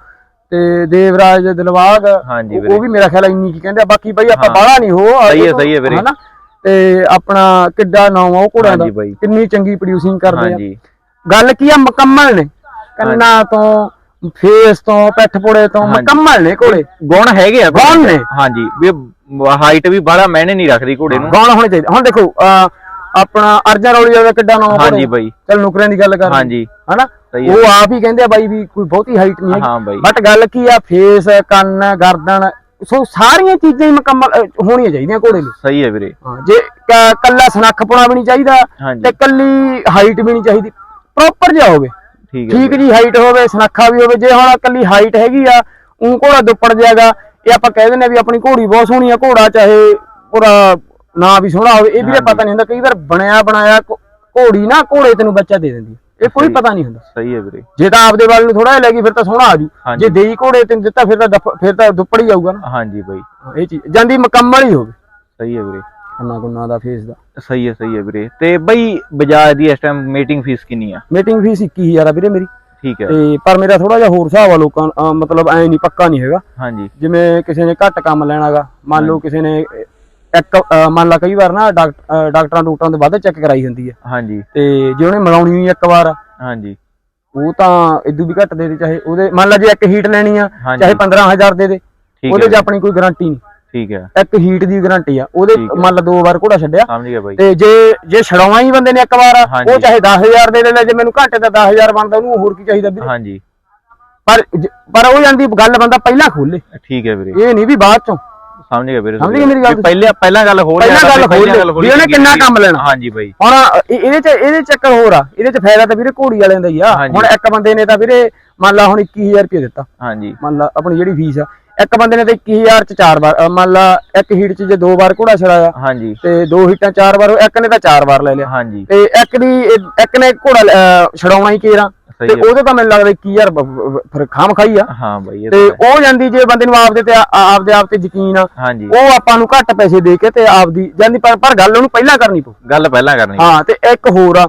Speaker 2: ਤੇ ਦੇਵਰਾਜ ਦਿਲਵਾਗ ਉਹ ਵੀ ਮੇਰਾ ਖਿਆਲ ਇੰਨੀ ਕੀ ਕਹਿੰਦੇ ਆ ਬਾਕੀ ਬਾਈ ਆਪਾਂ। ਬਾਹਲਾ ਨਹੀਂ ਹੋ
Speaker 3: ਸਹੀ ਹੈ, ਸਹੀ ਹੈ ਵੀਰੇ।
Speaker 2: ਹਨਾ? ਤੇ ਆਪਣਾ ਕਿੱਡਾ ਨਵਾਂ ਉਹ ਘੋੜਿਆਂ ਦਾ ਕਿੰਨੀ ਚੰਗੀ ਪ੍ਰੋਡਿਊਸਿੰਗ ਕਰਦੇ ਆ।
Speaker 3: ਹਾਂਜੀ।
Speaker 2: ਗੱਲ ਕੀ ਆ ਮੁਕੰਮਲ ਨੇ? ਕੰਨਾਂ ਤੋਂ ਫੇਸ ਤੋਂ ਪਿੱਠ ਪੁੜੇ ਤੋਂ। ਮੁਕੰਮਲ ਨੇ ਘੋੜੇ?
Speaker 3: ਗੁਣ ਹੈਗੇ ਆ
Speaker 2: ਗੁਣ ਨੇ।
Speaker 3: ਹਾਂਜੀ ਵੀ ਹਾਈਟ ਵੀ ਬੜਾ ਮੈਨੇ ਨਹੀਂ ਰੱਖਦੀ ਘੋੜੇ ਨੂੰ।
Speaker 2: ਗਾਣਾ ਹੋਣੇ ਚਾਹੀਦੇ। ਹੁਣ ਦੇਖੋ ਆਪਣਾ ਅਰਜਨ ਰੌਲੀ ਦਾ ਕਿੱਡਾ ਨਵਾਂ
Speaker 3: ਹਾਂਜੀ ਬਾਈ।
Speaker 2: ਚਲ ਨੁਕਰਿਆਂ ਦੀ ਗੱਲ ਕਰ।
Speaker 3: ਹਾਂਜੀ।
Speaker 2: ਹਨਾ? ਉਹ ਆਪ ਹੀ ਕਹਿੰਦੇ ਆ ਬਾਈ ਵੀ ਕੋਈ ਬਹੁਤੀ ਹਾਈਟ ਨਹੀਂ
Speaker 3: ਹਾਂ
Speaker 2: ਬਟ ਗੱਲ ਕੀ ਆ ਫੇਸ ਕੰਨ ਗਰਦਨ ਸੋ ਸਾਰੀਆਂ ਚੀਜ਼ਾਂ ਹੀ ਮੁਕੰਮਲ ਹੋਣੀਆਂ ਚਾਹੀਦੀਆਂ ਘੋੜੇ ਲਈ।
Speaker 3: ਸਹੀ ਹੈ ਵੀਰੇ।
Speaker 2: ਹਾਂ ਜੇ ਕੱਲਾ ਸਨੱਖਪੁਣਾ ਵੀ ਨਹੀਂ ਚਾਹੀਦਾ ਤੇ ਕੱਲੀ ਹਾਈਟ ਵੀ ਨਹੀਂ ਚਾਹੀਦੀ। ਪ੍ਰੋਪਰ ਜਿਹਾ ਹੋਵੇ।
Speaker 3: ਠੀਕ ਹੈ
Speaker 2: ਠੀਕ ਜੀ ਹਾਈਟ ਹੋਵੇ ਸਨੱਖਾ ਵੀ ਹੋਵੇ। ਜੇ ਹੁਣ ਕੱਲੀ ਹਾਈਟ ਹੈਗੀ ਆ ਉਹ ਘੋੜਾ ਦੁੱਪੜ ਜਾਏਗਾ ਇਹ ਆਪਾਂ ਕਹਿ ਦਿੰਦੇ ਆ ਵੀ ਆਪਣੀ ਘੋੜੀ ਬਹੁਤ ਸੋਹਣੀ ਆ ਘੋੜਾ ਚਾਹੇ ਪੂਰਾ ਨਾ ਵੀ ਸੋਹਣਾ ਹੋਵੇ ਇਹ ਵੀ ਤਾਂ ਪਤਾ ਨਹੀਂ ਹੁੰਦਾ ਕਈ ਵਾਰ ਬਣਿਆ ਬਣਾਇਆ ਘੋੜੀ ਨਾ ਘੋੜੇ ਤੈਨੂੰ ਬੱਚਾ ਦੇ ਦਿੰਦੀ। ਇਹ ਕੋਈ। ਪਤਾ ਨਹੀਂ ਹੁੰਦਾ।
Speaker 3: ਸਹੀ ਹੈ ਵੀਰੇ।
Speaker 2: ਜੇ ਤਾਂ ਆਪਦੇ ਵੱਲ ਨੂੰ ਥੋੜਾ ਜਿਹਾ ਲੈ ਗਈ ਫਿਰ ਤਾਂ ਸੋਹਣਾ ਆਜੂ
Speaker 3: ਹਾਂਜੀ।
Speaker 2: ਜੇ ਦੇਈ ਘੋੜੇ ਤੈਨੂੰ ਦਿੱਤਾ ਫਿਰ ਤਾਂ ਫਿਰ ਤਾਂ ਦੁੱਪੜ ਹੀ ਆਊਗਾ ਨਾ।
Speaker 3: ਹਾਂਜੀ ਬਾਈ।
Speaker 2: ਇਹ ਚੀਜ਼ ਜਾਂਦੀ ਮੁਕੰਮਲ ਹੀ ਹੋਵੇ।
Speaker 3: ਸਹੀ ਹੈ ਵੀਰੇ।
Speaker 2: ਕੰਨਾ ਕੁੰਨਾ ਦਾ ਫੇਸ ਦਾ।
Speaker 3: ਸਹੀ ਹੈ ਸਹੀ ਹੈ ਵੀਰੇ। ਤੇ ਬਈ ਬਜਾਜ ਦੀ ਇਸ ਟਾਈਮ ਮੀਟਿੰਗ ਫੀਸ ਕਿੰਨੀ ਆ?
Speaker 2: ਮੀਟਿੰਗ ਫੀਸ 21000 ਆ ਵੀਰੇ ਮੇਰੀ।
Speaker 3: ਠੀਕ ਹੈ।
Speaker 2: ਤੇ ਪਰ ਮੇਰਾ ਥੋੜਾ ਜਿਹਾ ਹੋਰ ਹਿਸਾਬ ਆ ਲੋਕਾਂ ਅਹ ਮਤਲਬ ਐ ਨਹੀਂ ਪੱਕਾ ਨਹੀਂ ਹੈਗਾ।
Speaker 3: ਹਾਂਜੀ।
Speaker 2: ਜਿਵੇਂ ਕਿਸੇ ਨੇ ਘੱਟ ਕੰਮ ਲੈਣਾਗਾ ਮੰਨ ਲਓ ਕਿਸੇ ਨੇ ਇੱਕ ਅਹ ਮੰਨ ਲਾ ਕਈ ਵਾਰ ਨਾ ਡਾਕ- ਅਹ ਡਾਕਟਰਾਂ ਡਾਕਟਰਾਂ ਦੇ ਵੱਧ ਚੈੱਕ ਕਰਾਈ ਹੁੰਦੀ ਹੈ।
Speaker 3: ਹਾਂਜੀ।
Speaker 2: ਤੇ ਜੇ ਉਹਨੇ ਮਿਲਾਉਣੀ ਹੋਈ ਇੱਕ ਵਾਰ
Speaker 3: ਹਾਂਜੀ।
Speaker 2: ਉਹ ਤਾਂ ਇਦੋਂ ਵੀ ਘੱਟ ਦੇ ਦੇ ਚਾਹੇ ਉਹਦੇ ਮੰਨ ਲਾ ਜੇ ਇੱਕ ਹੀਟ ਲੈਣੀ ਆ
Speaker 3: ਹਾਂਜੀ।
Speaker 2: ਚਾਹੇ 15000 ਦੇ ਦੇ
Speaker 3: ਠੀਕ
Speaker 2: ਉਹਦੇ 'ਚ
Speaker 3: ਹੈ
Speaker 2: ਆਪਣੀ ਕੋਈ ਗਾਰੰਟੀ ਨਹੀਂ।
Speaker 3: ਠੀਕ ਹੈ।
Speaker 2: ਇੱਕ ਹੀਟ ਦੀ ਗਾਰੰਟੀ ਆ। ਉਹਦੇ
Speaker 3: ਹੈ।
Speaker 2: ਮੰਨ ਲਾ ਦੋ ਵਾਰ ਘੋੜਾ ਛੱਡਿਆ।
Speaker 3: ਸਮਝ ਗਿਆ ਬਾਈ।
Speaker 2: ਤੇ ਜੇ ਜੇ ਛਡਾਉਣਾ ਹੀ ਬੰਦੇ ਨੇ ਇੱਕ ਵਾਰ। ਉਹ ਚਾਹੇ 10000 ਦੇ ਦੇ ਲੈ ਜੇ ਮੈਨੂੰ ਘੱਟ ਦਾ 10000 ਬਣਦਾ ਉਹਨੂੰ ਹੋਰ ਕੀ ਚਾਹੀਦਾ ਵੀਰੇ?
Speaker 3: ਹਾਂਜੀ।
Speaker 2: ਪਰ ਪਰ ਉਹ ਜਾਂਦੀ ਗੱਲ ਬੰਦਾ ਪਹਿਲਾਂ ਖੋਲੇ।
Speaker 3: ਠੀਕ ਹੈ ਵੀਰੇ।
Speaker 2: ਇਹ ਨਹੀਂ ਵੀ ਬਾਅਦ ਚੋਂ।
Speaker 3: ਸਮਝ ਗਿਆ ਵੀਰੇ
Speaker 2: ਸਮਝ ਮੇਰੀ ਗੱਲ
Speaker 3: ਪਹਿਲਾਂ ਪਹਿਲਾਂ ਗੱਲ ਹੋ
Speaker 2: ਪਹਿਲਾਂ ਗੱਲ ਲਈ, ਵੀ ਉਹਨੇ ਕਿੰਨਾ ਕੰਮ ਲੈਣਾ।
Speaker 3: ਹਾਂਜੀ ਬਾਈ।
Speaker 2: ਹੁਣ ਇਹ- ਇਹਦੇ ਚ ਇਹਦੇ ਚੱਕਰ ਹੋਰ ਆ। ਇਹਦੇ ਚ ਫਾਇਦਾ ਤਾਂ ਵੀਰੇ ਘੋੜੀ ਵਾਲਿਆਂ ਦਾ ਹੀ ਆ। ਹੁਣ ਇੱਕ ਬੰਦੇ ਨੇ ਤਾਂ ਵੀਰੇ ਮੰਨ ਲਾ ਹੁਣ 21000 ਰੁਪਏ ਦਿੱਤਾ।
Speaker 3: ਹਾਂਜੀ।
Speaker 2: ਮੰਨ ਲਾ ਆਪਣੀ ਜਿਹੜੀ ਫੀਸ ਆ ਇੱਕ ਬੰਦੇ ਨੇ ਤਾਂ 21000 ਚ ਚਾਰ ਵਾਰ ਅ, ਮੰਨ ਲਾ ਇੱਕ ਹੀਟ ਚ ਜੇ ਦੋ ਵਾਰ ਘੋੜਾ ਛੜਾਇਆ
Speaker 3: ਹਾਂਜੀ।
Speaker 2: ਤੇ ਦੋ ਹੀਟਾਂ ਚਾਰ ਵਾਰ ਇੱਕ ਨੇ ਤਾਂ ਚਾਰ ਵਾਰ ਲੈ ਲਿਆ।
Speaker 3: ਹਾਂਜੀ।
Speaker 2: ਤੇ ਇੱਕ ਦੀ ਇਹ- ਇੱਕ ਨੇ ਘੋੜਾ ਅ, ਛਡਾਉਣਾ ਹੀ ਕੇਰਾ।
Speaker 3: ਸਹੀ
Speaker 2: ਤੇ ਉਹਦੇ ਤਾਂ ਮੈਨੂੰ ਲੱਗਦਾ 21000 ਬ- ਬ- ਫਿਰ ਖਾਮ ਖਾਈ ਆ।
Speaker 3: ਹਾਂ ਬਾਈ ਇਹ
Speaker 2: ਤੇ
Speaker 3: ਤਾਂ ਹੈ।
Speaker 2: ਉਹ ਜਾਂਦੀ ਜੇ ਬੰਦੇ ਨੂੰ ਆਪਦੇ ਤੇ ਆ- ਆਪਦੇ ਆਪ ਤੇ ਯਕੀਨ ਆ
Speaker 3: ਹਾਂਜੀ।
Speaker 2: ਉਹ ਆਪਾਂ ਨੂੰ ਘੱਟ ਪੈਸੇ ਦੇ ਕੇ ਤੇ ਆਪਦੀ ਜਾਂਦੀ ਪਰ ਪਰ ਗੱਲ ਉਹਨੂੰ ਪਹਿਲਾਂ ਕਰਨੀ ਪਊ।
Speaker 3: ਗੱਲ ਪਹਿਲਾਂ ਕਰਨੀ
Speaker 2: ਹਾਂ ਤੇ ਇੱਕ ਹੋਰ ਆ।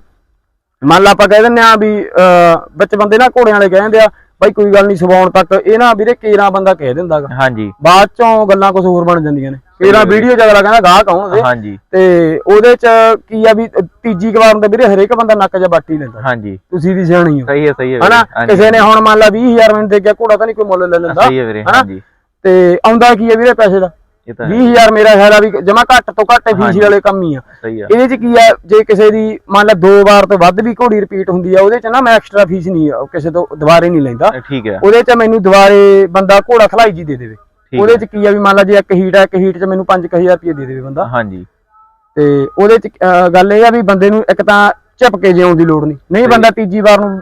Speaker 2: ਮੰਨ ਲਾ ਆਪਾਂ ਕਹਿ ਦਿੰਦੇ ਆ ਵੀ ਅਹ, ਵਿੱਚ ਬੰਦੇ ਨਾ ਘੋੜਿਆਂ ਵਾਲੇ ਕਹਿੰਦੇ ਆ ਬਾਈ ਕੋਈ ਗੱਲ ਨਹੀਂ ਸਵਾਉਣ ਤੱਕ ਇਹ ਨਾ ਵੀਰੇ ਕੇਰਾ ਬੰਦਾ ਕਹਿ ਦਿੰਦਾਗਾ।
Speaker 3: ਹਾਂਜੀ।
Speaker 2: ਬਾਅਦ ਚੋਂ ਗੱਲਾਂ ਕੁਝ ਹੋਰ ਬਣ ਜਾਂਦੀਆਂ ਨੇ। ਕੇਰਾ। ਵੀਡੀਓ ਚ ਅਗਲਾ ਕਹਿੰਦਾ ਗਾਹ ਕੌਣ ਦੇ
Speaker 3: ਹਾਂਜੀ।
Speaker 2: ਤੇ ਉਹਦੇ ਚ ਕੀ ਆ ਵੀ ਤੀਜੀ ਵਾਰ ਹੁੰਦਾ ਵੀਰੇ ਹਰੇਕ ਬੰਦਾ ਨੱਕ ਜਾਂ ਬਾਟੀ ਲੈਂਦਾ।
Speaker 3: ਹਾਂਜੀ।
Speaker 2: ਤੁਸੀਂ ਵੀ ਸਿਆਣੀ ਹੋ।
Speaker 3: ਸਹੀ ਹੈ ਸਹੀ ਹੈ
Speaker 2: ਹਨਾ? ਕਿਸੇ ਨੇ ਹੁਣ ਮੰਨ ਲਾ 20000 ਮੈਨੂੰ ਦੇ ਕੇ ਘੋੜਾ ਤਾਂ ਨਹੀਂ ਕੋਈ ਮੁੱਲ ਲੈ ਲੈਂਦਾ।
Speaker 3: ਸਹੀ ਹੈ ਵੀਰੇ? ਹਾਂਜੀ।
Speaker 2: ਤੇ ਆਉਂਦਾ ਕੀ ਆ ਵੀਰੇ ਪੈਸੇ ਦਾ?
Speaker 3: ਇਹ ਤਾਂ ਹੈ,
Speaker 2: 20000 ਮੇਰਾ ਖਿਆਲ ਆ ਵੀ ਜਮਾ ਘੱਟ ਤੋਂ ਘੱਟ ਫੀਸ। ਵਾਲੇ ਕੰਮ ਹੀ ਆ।
Speaker 3: ਸਹੀ
Speaker 2: ਇਹਦੇ ਚ ਕੀ ਆ ਜੇ ਕਿਸੇ ਦੀ ਮੰਨ ਲਾ ਦੋ ਵਾਰ ਤੋਂ ਵੱਧ ਵੀ ਘੋੜੀ ਰਿਪੀਟ ਹੁੰਦੀ ਆ ਉਹਦੇ ਚ ਨਾ ਮੈਂ ਐਕਸਟਰਾ ਫੀਸ ਨਹੀਂ ਆ, ਕਿਸੇ ਤੋਂ ਦੁਬਾਰੇ ਨਹੀਂ ਲੈਂਦਾ।
Speaker 3: ਠੀਕ
Speaker 2: ਉਹਦੇ ਚ ਮੈਨੂੰ ਦੁਬਾਰੇ ਬੰਦਾ ਘੋੜਾ ਖਲਾਈ ਜੀ ਦੇ ਦੇਵੇ। ਉਹਦੇ ਚ ਕੀ ਆ ਵੀ ਮੰਨ ਲਾ ਜੇ ਇੱਕ ਹੀਟ ਆ ਇੱਕ ਹੀਟ ਚ ਮੈਨੂੰ 5000 ਰੁਪਏ ਦੇ ਦੇਵੇ ਬੰਦਾ।
Speaker 3: ਹਾਂਜੀ।
Speaker 2: ਤੇ ਉਹਦੇ ਚ ਗੱਲ ਇਹ ਆ ਵੀ ਬੰਦੇ ਨੂੰ ਇੱਕ ਤਾਂ ਝਪਕੇ ਜਿਉਣ ਦੀ ਲੋੜ ਨਹੀਂ। ਨਹੀਂ ਬੰਦਾ ਤੀਜੀ ਵਾਰ ਨੂੰ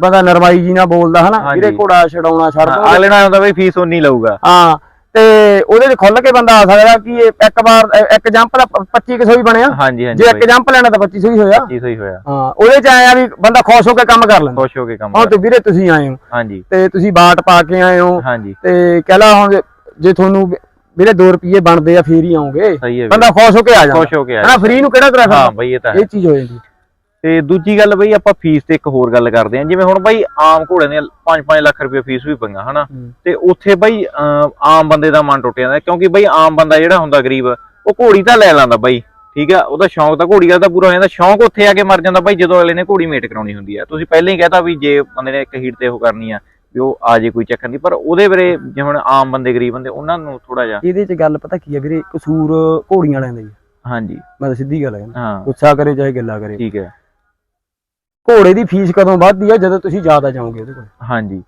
Speaker 2: ਬੰਦਾ ਨਰਮਾਈ ਜੀ ਨਾਲ ਬੋਲਦਾ ਹਨਾ। ਵੀਰੇ ਘੋੜਾ ਛਡਾਉਣਾ ਛੱਡ ਦੋ।
Speaker 3: ਅਗਲੇ ਨਾਲ ਹੁੰਦਾ ਬਈ ਫੀਸ ਉਨੀ ਲਊਗਾ।
Speaker 2: ਹਾਂ ਤੇ ਉਹਦੇ ਚ ਖੁੱਲ ਕੇ ਬੰਦਾ ਆ ਸਕਦਾ ਕਿ ਇਹ ਇੱਕ ਵਾਰ ਇੱਕ ਜੰਪ ਦਾ 2500 ਹੀ ਬਣਿਆ।
Speaker 3: ਹਾਂਜੀ ਹਾਂਜੀ
Speaker 2: ਜੇ ਇੱਕ ਜੰਪ ਲੈਣਾ ਤਾਂ 2500 ਹੀ ਹੋਇਆ।
Speaker 3: ਚੀਜ਼ ਹੋਈ ਹੋਇਆ।
Speaker 2: ਹਾਂ ਉਹਦੇ ਚ ਆਇਆ ਵੀ ਬੰਦਾ ਖੁਸ਼ ਹੋ ਕੇ ਕੰਮ ਕਰ ਲੈਂਦਾ।
Speaker 3: ਖੁਸ਼ ਹੋ ਕੇ ਕੰਮ ਕਰ
Speaker 2: ਤੇ ਵੀਰੇ ਤੁਸੀਂ ਆਏ ਹੋ।
Speaker 3: ਹਾਂਜੀ।
Speaker 2: ਤੇ ਤੁਸੀਂ ਬਾਟ ਪਾ ਕੇ ਆਏ ਹੋ।
Speaker 3: ਹਾਂਜੀ।
Speaker 2: ਤੇ ਕਹਿ ਲਾ ਹੁਣ ਜੇ- ਤੁਹਾਨੂੰ ਵੀਰੇ 2 ਰੁਪਏ ਬਣਦੇ ਆ ਫੇਰ ਹੀ ਆਉਂਗੇ
Speaker 3: ਹੈ
Speaker 2: ਬੰਦਾ ਖੁਸ਼ ਹੋ ਕੇ ਆ ਜਾਂਦਾ।
Speaker 3: ਖੁਸ਼ ਹੋ ਕੇ ਆਇਆ
Speaker 2: ਹਨਾ ਫ੍ਰੀ ਨੂੰ ਕਿਹੜਾ ਕਰਾ
Speaker 3: ਹਾਂ ਬਈ ਇਹ ਤਾਂ ਹੈ।
Speaker 2: ਇਹ ਚੀਜ਼ ਹੋ ਜਾਂਦੀ।
Speaker 3: ਤੇ ਦੂਜੀ ਗੱਲ ਬਈ ਆਪਾਂ ਫੀਸ ਤੇ ਇੱਕ ਹੋਰ ਗੱਲ ਕਰਦੇ ਹਾਂ। ਜਿਵੇਂ ਹੁਣ ਬਈ ਆਮ ਘੋੜਿਆਂ ਦੀਆਂ 5-5 ਲੱਖ ਰੁਪਏ ਫੀਸ ਵੀ ਪਈਆਂ ਹਨਾ?
Speaker 2: ਹੂੰ।
Speaker 3: ਤੇ ਉੱਥੇ ਬਈ ਆਮ ਬੰਦੇ ਦਾ ਮਨ ਟੁੱਟ ਜਾਂਦਾ ਕਿਉਂਕਿ ਬਈ ਆਮ ਬੰਦਾ ਜਿਹੜਾ ਹੁੰਦਾ ਗਰੀਬ ਉਹ ਘੋੜੀ ਤਾਂ ਲੈ ਲੈਂਦਾ ਬਈ ਠੀਕ ਆ? ਉਹਦਾ ਸ਼ੌਂਕ ਤਾਂ ਘੋੜੀ ਦਾ ਤਾਂ ਪੂਰਾ ਹੋ ਜਾਂਦਾ। ਸ਼ੌਂਕ ਉੱਥੇ ਆ ਕੇ ਮਰ ਜਾਂਦਾ ਬਈ ਜਦੋਂ ਅਗਲੇ ਨੇ ਘੋੜੀ ਮੇਟ ਕਰਾਉਣੀ ਹੁੰਦੀ ਆ। ਤੁਸੀਂ ਪਹਿਲਾਂ ਹੀ ਕਹਿਤਾ ਵੀ ਜੇ ਬੰਦੇ ਨੇ ਇੱਕ ਹੀਟ ਤੇ ਉਹ ਕਰਨੀ ਆ ਵੀ ਉਹ ਆ ਜੇ ਕੋਈ ਚੱਕਰ ਨਹੀਂ। ਪਰ ਉਹਦੇ ਵੀਰੇ ਜਿਵੇਂ ਹੁਣ ਆਮ ਬੰਦੇ ਗਰੀਬ ਬੰਦੇ ਉਹਨਾਂ ਨੂੰ ਥੋੜਾ ਜਿਹਾ
Speaker 2: ਇਹਦੇ ਚ ਗੱਲ ਪਤਾ ਕੀ ਆ ਵੀਰੇ? ਕਸੂਰ ਘੋੜੀਆਂ ਵਾਲਿਆਂ ਦਾ ਹੀ ਆ।
Speaker 3: ਹਾਂਜੀ।
Speaker 2: ਮੈਂ ਤਾਂ ਸਿੱਧੀ ਗੱਲ ਕਹਿੰਦਾ।
Speaker 3: ਹਾਂ।
Speaker 2: ਗੁੱਸਾ ਕਰੇ ਚਾਹੇ ਗੱਲਾਂ ਕਰੇ।
Speaker 3: ਠੀਕ ਹੈ।
Speaker 2: ਘੋੜੇ ਦੀ ਫੀਸ ਕਦੋਂ ਵੱਧਦੀ ਆ? ਜਦੋਂ ਤੁਸੀਂ ਜ਼ਿਆਦਾ ਜਾਓਗੇ ਉਹਦੇ ਕੋਲ।
Speaker 3: ਹਾਂਜੀ।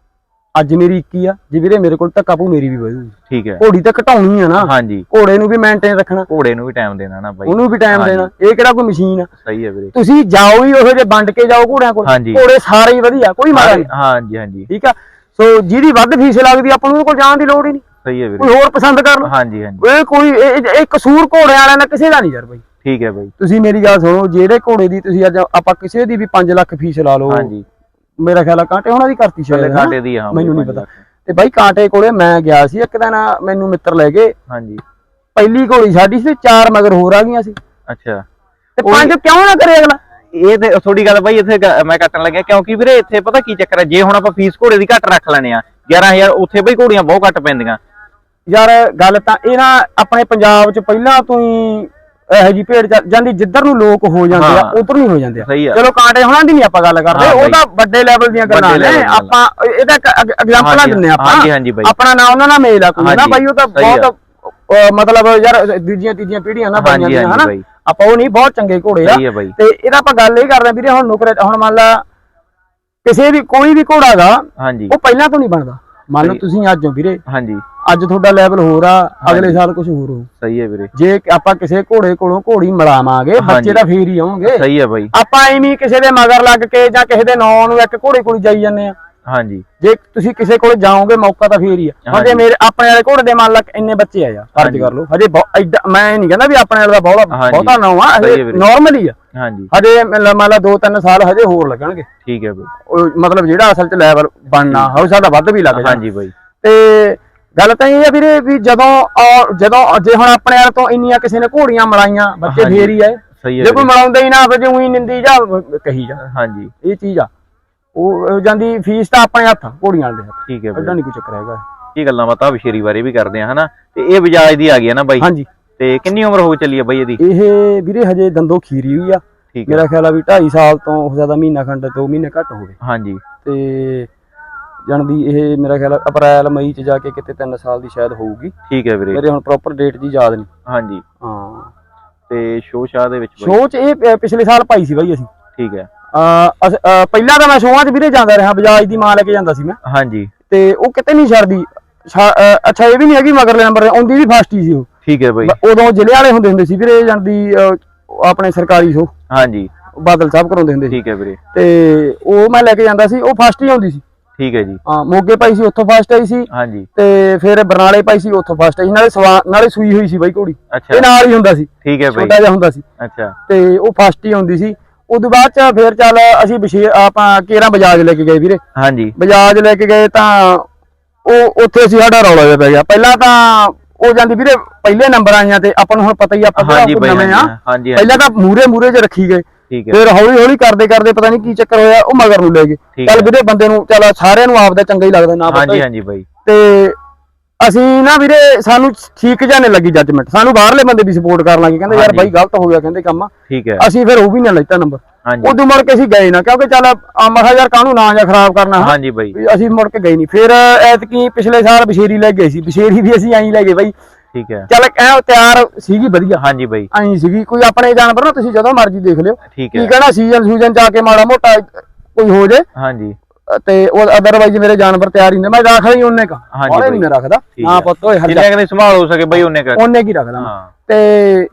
Speaker 2: ਅੱਜ ਮੇਰੀ 21 ਆ। ਜੇ ਵੀਰੇ ਮੇਰੇ ਕੋਲ ਧੱਕਾ ਪਊ ਮੇਰੀ ਵੀ ਵਧੂਗੀ
Speaker 3: ਠੀਕ ਹੈ।
Speaker 2: ਘੋੜੀ ਤਾਂ ਘਟਾਉਣੀ ਆ ਨਾ।
Speaker 3: ਹਾਂਜੀ।
Speaker 2: ਘੋੜੇ ਨੂੰ ਵੀ ਮੇਨਟੇਨ ਰੱਖਣਾ।
Speaker 3: ਘੋੜੇ ਨੂੰ ਵੀ ਟਾਈਮ ਦੇਣਾ ਨਾ ਬਾਈ।
Speaker 2: ਉਹਨੂੰ ਵੀ ਟਾਈਮ। ਦੇਣਾ। ਇਹ ਕਿਹੜਾ ਕੋਈ ਮਸ਼ੀਨ ਆ?
Speaker 3: ਸਹੀ ਹੈ ਵੀਰੇ।
Speaker 2: ਤੁਸੀਂ ਜਾਓ ਹੀ ਉਹੋ ਜੇ ਵੰਡ ਕੇ ਜਾਓ ਘੋੜਿਆਂ ਕੋਲ। ਘੋੜੇ ਸਾਰੇ ਹੀ ਵਧੀਆ ਕੋਈ ਮਾੜਾ ਨਹੀਂ।
Speaker 3: ਹਾਂਜੀ ਹਾਂਜੀ।
Speaker 2: ਠੀਕ ਆ? ਸੋ ਜਿਹਦੀ ਵੱਧ ਫੀਸ ਲੱਗਦੀ ਆਪਾਂ ਨੂੰ ਉਹਦੇ ਕੋਲ ਜਾਣ ਦੀ ਲੋੜ ਹੀ ਨਹੀਂ।
Speaker 3: ਸਹੀ ਹੈ ਵੀਰੇ।
Speaker 2: ਕੋਈ ਹੋਰ ਪਸੰਦ ਕਰ ਲਓ
Speaker 3: ਹਾਂਜੀ ਹਾਂਜੀ।
Speaker 2: ਇਹ ਕੋਈ ਇਹ ਕਸੂਰ ਘੋੜਿਆਂ ਵਾਲਿਆਂ ਦਾ ਕਿਸੇ ਦਾ ਨਹੀਂ ਯਾਰ ਬਾਈ।
Speaker 3: ਠੀਕ ਹੈ ਬਾਈ।
Speaker 2: ਤੁਸੀਂ ਮੇਰੀ ਗੱਲ ਸੁਣੋ ਜਿਹੜੇ ਘੋੜੇ ਦੀ ਤੁਸੀਂ ਅੱਜ ਆਪਾਂ ਕਿਸੇ ਦੀ ਵੀ 5 ਲੱਖ ਫੀਸ ਲਾ ਲਓ
Speaker 3: ਹਾਂਜੀ।
Speaker 2: ਮੇਰਾ ਖਿਆਲ ਆ ਕਾਂਟੇ ਉਹਨਾਂ ਦੀ ਕਰਤੀ ਸ਼ਾਇਦ?
Speaker 3: ਘਾਟੇ ਦੀ ਹਾਂ
Speaker 2: ਮੈਨੂੰ ਨਹੀਂ ਪਤਾ। ਤੇ ਬਾਈ ਕਾਂਟੇ ਕੋਲੇ ਮੈਂ ਗਿਆ ਸੀ ਇੱਕ ਦਿਨ ਮੈਨੂੰ ਮਿੱਤਰ ਲੈ ਗਏ।
Speaker 3: ਹਾਂਜੀ।
Speaker 2: ਪਹਿਲੀ ਘੋੜੀ ਸਾਡੀ ਸੀ ਚਾਰ ਮਗਰ ਹੋਰ ਆ ਗਈਆਂ ਸੀ।
Speaker 3: ਅੱਛਾ।
Speaker 2: ਤੇ ਪੰਜ ਕਿਉਂ ਨਾ ਕਰੇ ਅਗਲਾ?
Speaker 3: ਇਹ ਤੇ ਥੋੜੀ ਗੱਲ ਬਾਈ ਇੱਥੇ ਮੈਂ ਕੱਟਣ ਲੱਗਿਆ ਕਿਉਂਕਿ ਵੀਰੇ ਇੱਥੇ ਪਤਾ ਕੀ ਚੱਕਰ ਹੈ ਜੇ ਹੁਣ ਆਪਾਂ ਫੀਸ ਘੋੜੇ ਦੀ ਘੱਟ ਰੱਖ ਲੈਣੇ ਆ 11000 ਉੱਥੇ ਬਈ ਘੋੜੀਆਂ ਬਹੁਤ ਘੱਟ ਪੈਂਦੀਆਂ।
Speaker 2: ਯਾਰ ਗੱਲ ਤਾਂ ਇਹ ਨਾ ਆਪਣੇ ਪੰਜਾਬ 'ਚ ਪਹਿਲਾਂ ਤੋਂ ਹੀ ਇਹੋ ਜੀ ਭੇਡ ਜਾਂਦੀ ਜਿੱਧਰ ਨੂੰ ਲੋਕ ਹੋ ਜਾਂਦੇ ਆ
Speaker 3: ਹਾਂ।
Speaker 2: ਉਧਰ ਨਹੀਂ ਹੋ ਜਾਂਦੇ ਆ।
Speaker 3: ਸਹੀ ਆ।
Speaker 2: ਚਲੋ ਕਾਂਟੇ ਹੋਣਾ ਦੀ ਨਹੀਂ ਆਪਾਂ ਗੱਲ ਕਰਦੇ
Speaker 3: ਹਾਂ
Speaker 2: ਉਹ
Speaker 3: ਬਾਈ।
Speaker 2: ਤਾਂ ਵੱਡੇ ਲੈਵਲ ਦੀਆਂ ਗੱਲਾਂ
Speaker 3: ਵੱਡੇ
Speaker 2: ਨੇ।
Speaker 3: level ਦੀਆਂ।
Speaker 2: ਆਪਾਂ ਇਹਦਾ ਐਗਜ਼ਾਮਪਲਾਂ
Speaker 3: ਹਾਂਜੀ,
Speaker 2: ਦਿੰਨੇ ਆਪਾਂ।
Speaker 3: ਹਾਂਜੀ, ਹਾਂਜੀ ਬਾਈ।
Speaker 2: ਆਪਣਾ ਨਾਮ ਉਹਨਾਂ ਨਾਲ ਮੇਲ ਆ ਕੋਈ ਨਾ?
Speaker 3: ਹਾਂਜੀ,
Speaker 2: ਬਾਈ ਉਹ ਤਾਂ
Speaker 3: ਸਹੀ ਆ।
Speaker 2: ਬਹੁਤ ਅਹ, ਮਤਲਬ ਯਾਰ ਦੂਜੀਆਂ ਤੀਜੀਆਂ ਪੀੜ੍ਹੀਆਂ ਨਾ
Speaker 3: ਹਾਂਜੀ ਹਾਂਜੀ
Speaker 2: ਹਨਾ
Speaker 3: ਬਾਈ।
Speaker 2: ਆਪਾਂ ਉਹ ਨਹੀਂ ਬਹੁਤ ਚੰਗੇ ਘੋੜੇ ਆ।
Speaker 3: ਸਹੀ ਹੈ ਬਾਈ।
Speaker 2: ਤੇ ਇਹਦਾ ਆਪਾਂ ਗੱਲ ਇਹ ਕਰਦੇ ਆ ਵੀਰੇ ਹੁਣ ਨੁਕਰੇ ਹੁਣ ਮੰਨ ਲਾ ਕਿਸੇ ਵੀ ਕੋਈ ਵੀ ਘੋੜਾ ਗਾ
Speaker 3: ਹਾਂਜੀ।
Speaker 2: ਉਹ ਪਹਿਲਾਂ ਤੋਂ ਨਹੀਂ ਬਣਦਾ। ਮੰਨ ਲਓ। ਤੁਸੀਂ ਅੱਜ ਹੋ ਵੀਰੇ।
Speaker 3: ਹਾਂਜੀ।
Speaker 2: ਅੱਜ ਤੁਹਾਡਾ ਲੈਵਲ ਹੋਰ ਆ ਅਗਲੇ ਸਾਲ ਕੁਝ ਹੋਰ ਹੋ
Speaker 3: ਸਹੀ ਹੈ ਵੀਰੇ।
Speaker 2: ਜੇ ਆਪਾਂ ਕਿਸੇ ਘੋੜੇ ਕੋਲੋਂ ਘੋੜੀ ਮਿਲਾਵਾਂਗੇ ਬੱਚੇ। ਤਾਂ ਫੇਰ ਹੀ ਆਉਣਗੇ।
Speaker 3: ਸਹੀ ਹੈ ਬਾਈ।
Speaker 2: ਆਪਾਂ ਐਵੇਂ ਕਿਸੇ ਦੇ ਮਗਰ ਲੱਗ ਕੇ ਜਾਂ ਕਿਸੇ ਦੇ ਨਾਂ ਨੂੰ ਇੱਕ ਘੋੜੇ ਕੋਲ ਜਾਈ ਜਾਂਦੇ ਆ
Speaker 3: ਹਾਂਜੀ।
Speaker 2: ਜੇ ਤੁਸੀਂ ਕਿਸੇ ਕੋਲ ਜਾਓਗੇ ਮੌਕਾ ਤਾਂ ਫੇਰ ਹੀ ਆ।
Speaker 3: ਹਾਂਜੀ।
Speaker 2: ਮੇਰੇ ਆਪਣੇ ਵਾਲੇ ਘੋੜੇ ਦੇ ਮੰਨ ਇੰਨੇ ਬੱਚੇ ਆ ਯਾਰ ਫਰਜ਼। ਕਰ ਲਓ। ਹਜੇ ਮੈਂ ਨਹੀਂ ਕਹਿੰਦਾ ਵੀ ਆਪਣੇ ਵਾਲੇ ਦਾ ਬਹੁਤਾ। ਬਹੁਤਾ ਨਾਂ ਆ ਹਜੇ। ਨਾਰਮਲ ਹੀ ਆ।
Speaker 3: ਹਾਂਜੀ।
Speaker 2: ਹਜੇ ਮੰਨ ਲਾ 2-3 ਸਾਲ ਹਜੇ ਹੋਰ ਲੱਗਣਗੇ।
Speaker 3: ਠੀਕ ਹੈ ਬਾਈ।
Speaker 2: ਮਤਲਬ ਜਿਹੜਾ ਅਸਲ ਚ ਲੈਵਲ ਬਣਨਾ ਹੋ ਸਾਡਾ ਵੱਧ ਵੀ ਲੱਗ ਜਾਣਾ।
Speaker 3: ਹਾਂਜੀ ਬਾਈ।
Speaker 2: ਤੇ ਗੱਲ ਤਾਂ ਇਹ ਆ ਵੀਰੇ ਵੀ ਜਦੋਂ ਔਰ ਜਦੋਂ ਜੇ ਹੁਣ ਆਪਣੇ ਵਾਲੇ ਤੋਂ ਇੰਨੀਆਂ ਕਿਸੇ ਨੇ ਘੋੜੀਆਂ ਮਲਾਈਆਂ ਬੱਚੇ
Speaker 3: ਹਾਂਜੀ।
Speaker 2: ਫੇਰ ਹੀ ਆਏ।
Speaker 3: ਸਹੀ ਹੈ
Speaker 2: ਜੇ ਕੋਈ
Speaker 3: ਵੀਰੇ।
Speaker 2: ਮਲਾਉਂਦਾ ਹੀ ਨਾ ਫਿਰ ਜੇ ਉਹੀ ਨਿੰਦੀ ਜਾ ਕਹੀ ਜਾ।
Speaker 3: ਹਾਂਜੀ।
Speaker 2: ਇਹ ਚੀਜ਼ ਆ। ਉਹ ਉਹ ਜਾਂਦੀ ਫੀਸ ਤਾਂ ਆਪਣੇ ਹੱਥ ਆ, ਘੋੜੀਆਂ ਵਾਲੇ ਦੇ ਹੱਥ।
Speaker 3: ਠੀਕ ਹੈ
Speaker 2: ਐਡਾ
Speaker 3: ਬਾਈ
Speaker 2: ਨਹੀਂ ਕੋਈ ਚੱਕਰ ਹੈਗਾ।
Speaker 3: ਇਹ ਗੱਲਾਂ ਬਾਤਾਂ ਬਸ਼ੇਰੀ ਬਾਰੇ ਵੀ ਕਰਦੇ ਆ ਹਨਾ? ਤੇ ਇਹ ਬਜਾਜ ਦੀ ਆ ਗਈ ਹੈ ਨਾ ਬਾਈ?
Speaker 2: ਹਾਂਜੀ।
Speaker 3: ਤੇ ਕਿੰਨੀ ਉਮਰ ਹੋ ਚੱਲੀ ਹੈ ਬਾਈ ਇਹਦੀ?
Speaker 2: ਇਹ ਵੀਰੇ ਹਜੇ ਦੰਦੋਂ ਖੀਰੀ ਹੋਈ ਆ।
Speaker 3: ਠੀਕ ਹੈ।
Speaker 2: ਮੇਰਾ ਖਿਆਲ ਆ ਵੀ 2.5 ਸਾਲ ਤੋਂ ਜ਼ਿਆਦਾ ਮਹੀਨਾ ਖੰਡ 2 ਮਹੀਨੇ ਘੱਟ ਹੋਵੇ
Speaker 3: ਹਾਂਜੀ।
Speaker 2: ਤੇ ਜਾਣਦੀ ਇਹ ਮੇਰਾ ਖਿਆਲ ਅਪ੍ਰੈਲ ਮਈ ਚ ਜਾ ਕੇ ਕਿਤੇ 3 ਸਾਲ ਦੀ ਸ਼ਾਇਦ ਹੋਊਗੀ।
Speaker 3: ਠੀਕ ਹੈ ਵੀਰੇ।
Speaker 2: ਮੇਰੇ ਹੁਣ ਪ੍ਰੋਪਰ ਡੇਟ ਦੀ ਯਾਦ ਨਹੀਂ।
Speaker 3: ਹਾਂਜੀ।
Speaker 2: ਹਾਂ।
Speaker 3: ਤੇ ਸ਼ੋਅ ਸ਼ਾਹ ਦੇ ਵਿੱਚ
Speaker 2: ਸ਼ੋਅ ਚ ਇਹ ਪਿਛਲੇ ਸਾਲ ਪਾਈ ਸੀ ਬਾਈ ਅਸੀਂ।
Speaker 3: ਠੀਕ ਹੈ।
Speaker 2: ਅਹ ਪਹਿਲਾਂ ਤਾਂ ਮੈਂ ਸ਼ੋਆਂ 'ਚ ਵੀਰੇ ਜਾਂਦਾ ਰਿਹਾ ਬਜਾਜ ਦੀ ਮਾਂ ਲੈ ਕੇ ਜਾਂਦਾ ਸੀ ਮੈਂ।
Speaker 3: ਹਾਂਜੀ।
Speaker 2: ਤੇ ਉਹ ਕਿਤੇ ਨਹੀਂ ਛੱਡਦੀ। ਅੱਛਾ ਇਹ ਵੀ ਨਹੀਂ ਹੈਗੀ ਮਗਰਲੇ ਨੰਬਰ ਆਉਂਦੀ ਵੀ ਫਸਟ ਹੀ ਸੀ ਉਹ।
Speaker 3: ਠੀਕ ਹੈ ਬਾਈ।
Speaker 2: ਉਦੋਂ ਜ਼ਿਲ੍ਹੇ ਵਾਲੇ ਹੁੰਦੇ ਹੁੰਦੇ ਸੀ ਵੀਰੇ ਜਾਂਦੀ ਆਪਣੇ ਸਰਕਾਰੀ ਸ਼ੋ
Speaker 3: ਹਾਂਜੀ।
Speaker 2: ਬਾਦਲ ਸਾਹਿਬ ਕਰਾਉਂਦੇ ਹੁੰਦੇ ਸੀ।
Speaker 3: ਠੀਕ ਹੈ ਵੀਰੇ।
Speaker 2: ਤੇ ਉਹ ਮੈਂ ਲੈ ਕੇ ਜਾਂਦਾ ਸੀ ਉਹ ਫਸਟ ਹੀ ਆਉਂਦੀ ਸੀ।
Speaker 3: ਠੀਕ ਹੈ ਜੀ।
Speaker 2: ਹਾਂ ਮੋਗੇ ਪਾਈ ਸੀ ਉੱਥੋਂ ਫਸਟ ਆਈ ਸੀ।
Speaker 3: ਹਾਂਜੀ।
Speaker 2: ਤੇ ਫਿਰ ਬਰਨਾਲੇ ਪਾਈ ਸੀ ਉੱਥੋਂ ਫਸਟ ਆਈ ਨਾਲੇ ਨਾਲੇ ਸੂਈ ਹੋਈ ਸੀ ਬਾਈ ਘੋੜੀ। ਇਹ ਨਾਲ ਹੀ ਹੁੰਦਾ ਸੀ।
Speaker 3: ਠੀਕ ਹੈ ਬਾਈ।
Speaker 2: ਛੋਟਾ ਜਿਹਾ ਹੁੰਦਾ ਸੀ।
Speaker 3: ਅੱਛਾ।
Speaker 2: ਤੇ ਉਹ ਫਸਟ ਹੀ ਆਉਂਦੀ ਸੀ। ਉਦੋਂ ਬਾਅਦ ਚ ਫਿਰ ਚੱਲ ਅਸੀਂ ਬਸ਼ੀਰ ਆਪਾਂ ਕੇਰਾਂ ਬਜਾਜ ਲੈ ਕੇ ਗਏ ਵੀਰੇ।
Speaker 3: ਹਾਂਜੀ।
Speaker 2: ਬਜਾਜ ਲੈ ਕੇ ਗਏ ਤਾਂ ਉਹ ਉੱਥੇ ਅਸੀਂ ਸਾਡਾ ਰੌਲਾ ਜਿਹਾ ਪੈ ਗਿਆ। ਪਹਿਲਾਂ ਤਾਂ ਉਹ ਜਾਂਦੀ ਵੀਰੇ ਪਹਿਲੇ ਨੰਬਰ ਆਈਆਂ ਤੇ ਆਪਾਂ ਨੂੰ ਹੁਣ ਪਤਾ ਹੀ ਆਪਾਂ ਨਵੇਂ ਆ। ਪਹਿਲਾਂ ਤਾਂ ਮੂਰੇ ਮੂਰੇ 'ਚ ਰੱਖੀ ਗਏ। ਫਿਰ ਹੌਲੀ ਹੌਲੀ ਕਰਦੇ ਕਰਦੇ ਪਤਾ ਨਹੀਂ ਕੀ ਚੱਕਰ ਹੋਇਆ ਉਹ ਮਗਰ ਨੂੰ ਲੈ ਗਏ। ਚੱਲ ਵੀਰੇ ਬੰਦੇ ਨੂੰ ਚੱਲ ਸਾਰਿਆਂ ਨੂੰ ਆਪਦਾ ਚੰਗਾ ਹੀ ਲੱਗਦਾ ਨਾ ਪਤਾ
Speaker 3: ਹਾਂਜੀ ਹਾਂਜੀ ਬਾਈ।
Speaker 2: ਤੇ ਅਸੀਂ ਨਾ ਵੀਰੇ ਸਾਨੂੰ ਠੀਕ ਜਾਣੇ ਲੱਗੀ ਜੱਜਮੈਂਟ ਸਾਨੂੰ ਬਾਹਰਲੇ ਬੰਦੇ ਵੀ ਸਪੋਰਟ ਕਰਨ ਲੱਗੇ ਕਹਿੰਦੇ ਯਾਰ। ਬਾਈ ਗਲਤ ਹੋ ਗਿਆ ਕਹਿੰਦੇ ਕੰਮ
Speaker 3: ਠੀਕ ਹੈ।
Speaker 2: ਅਸੀਂ ਫਿਰ ਉਹ ਵੀ ਨਾ ਲੈਤਾ ਨੰਬਰ ਉਦੋਂ ਮੁੜ ਕੇ ਅਸੀਂ ਗਏ ਨਾ ਕਿਉਂਕਿ ਚੱਲ ਆ ਮੈਂ ਕਿਹਾ ਯਾਰ ਕਾਹਨੂੰ ਨਾਂ ਜਾਂ ਖਰਾਬ ਕਰਨਾ।
Speaker 3: ਹਾਂਜੀ ਬਾਈ।
Speaker 2: ਅਸੀਂ ਮੁੜ ਕੇ ਗਏ ਨਹੀਂ। ਫਿਰ ਐਤਕੀ ਪਿਛਲੇ ਸਾਲ ਬਸ਼ੇਰੀ ਲੈ ਗਏ ਸੀ ਬਸ਼ੇਰੀ ਵੀ ਅਸੀਂ ਐਂ ਲੈ ਗਏ ਬਾਈ।
Speaker 3: ਠੀਕ ਹੈ।
Speaker 2: ਚੱਲ ਐ ਤਿਆਰ ਸੀਗੀ ਵਧੀਆ।
Speaker 3: ਹਾਂਜੀ ਬਾਈ।
Speaker 2: ਐਂ ਸੀਗੀ ਕੋਈ ਆਪਣੇ ਜਾਨਵਰ ਨਾ ਤੁਸੀਂ ਜਦੋਂ ਮਰਜ਼ੀ ਦੇਖ ਲਿਓ।
Speaker 3: ਠੀਕ
Speaker 2: ਕੀ
Speaker 3: ਹੈ।
Speaker 2: ਕਹਿਣਾ ਸੀਜ਼ਨ ਸੂਜ਼ਨ ਆ ਕੇ ਮਾੜਾ ਮੋਟਾ ਕੋਈ ਹੋ ਜੇ।
Speaker 3: ਹਾਂਜੀ।
Speaker 2: ਤੇ ਉਹ ਅਦਰਵਾਈਜ਼ ਮੇਰੇ ਜਾਨਵਰ ਤਿਆਰ ਹੀ ਨੇ। ਮੈਂ ਰੱਖਦਾ ਹੀ ਉਹਨੇ ਕਾ।
Speaker 3: ਹਾਂਜੀ
Speaker 2: ਉਹਨੇ। ਨਹੀਂ ਮੈਂ ਰੱਖਦਾ
Speaker 3: ਹੈ।
Speaker 2: ਪੁੱਤ ਹੋਏ ਹਰ
Speaker 3: ਜਿੰਨੇ ਕਦੇ ਸੰਭਾਲ ਹੋ ਸਕੇ ਬਾਈ ਉਹਨੇ ਕਰ
Speaker 2: ਉਹਨੇ ਕੀ ਰੱਖਦਾ ਤੇ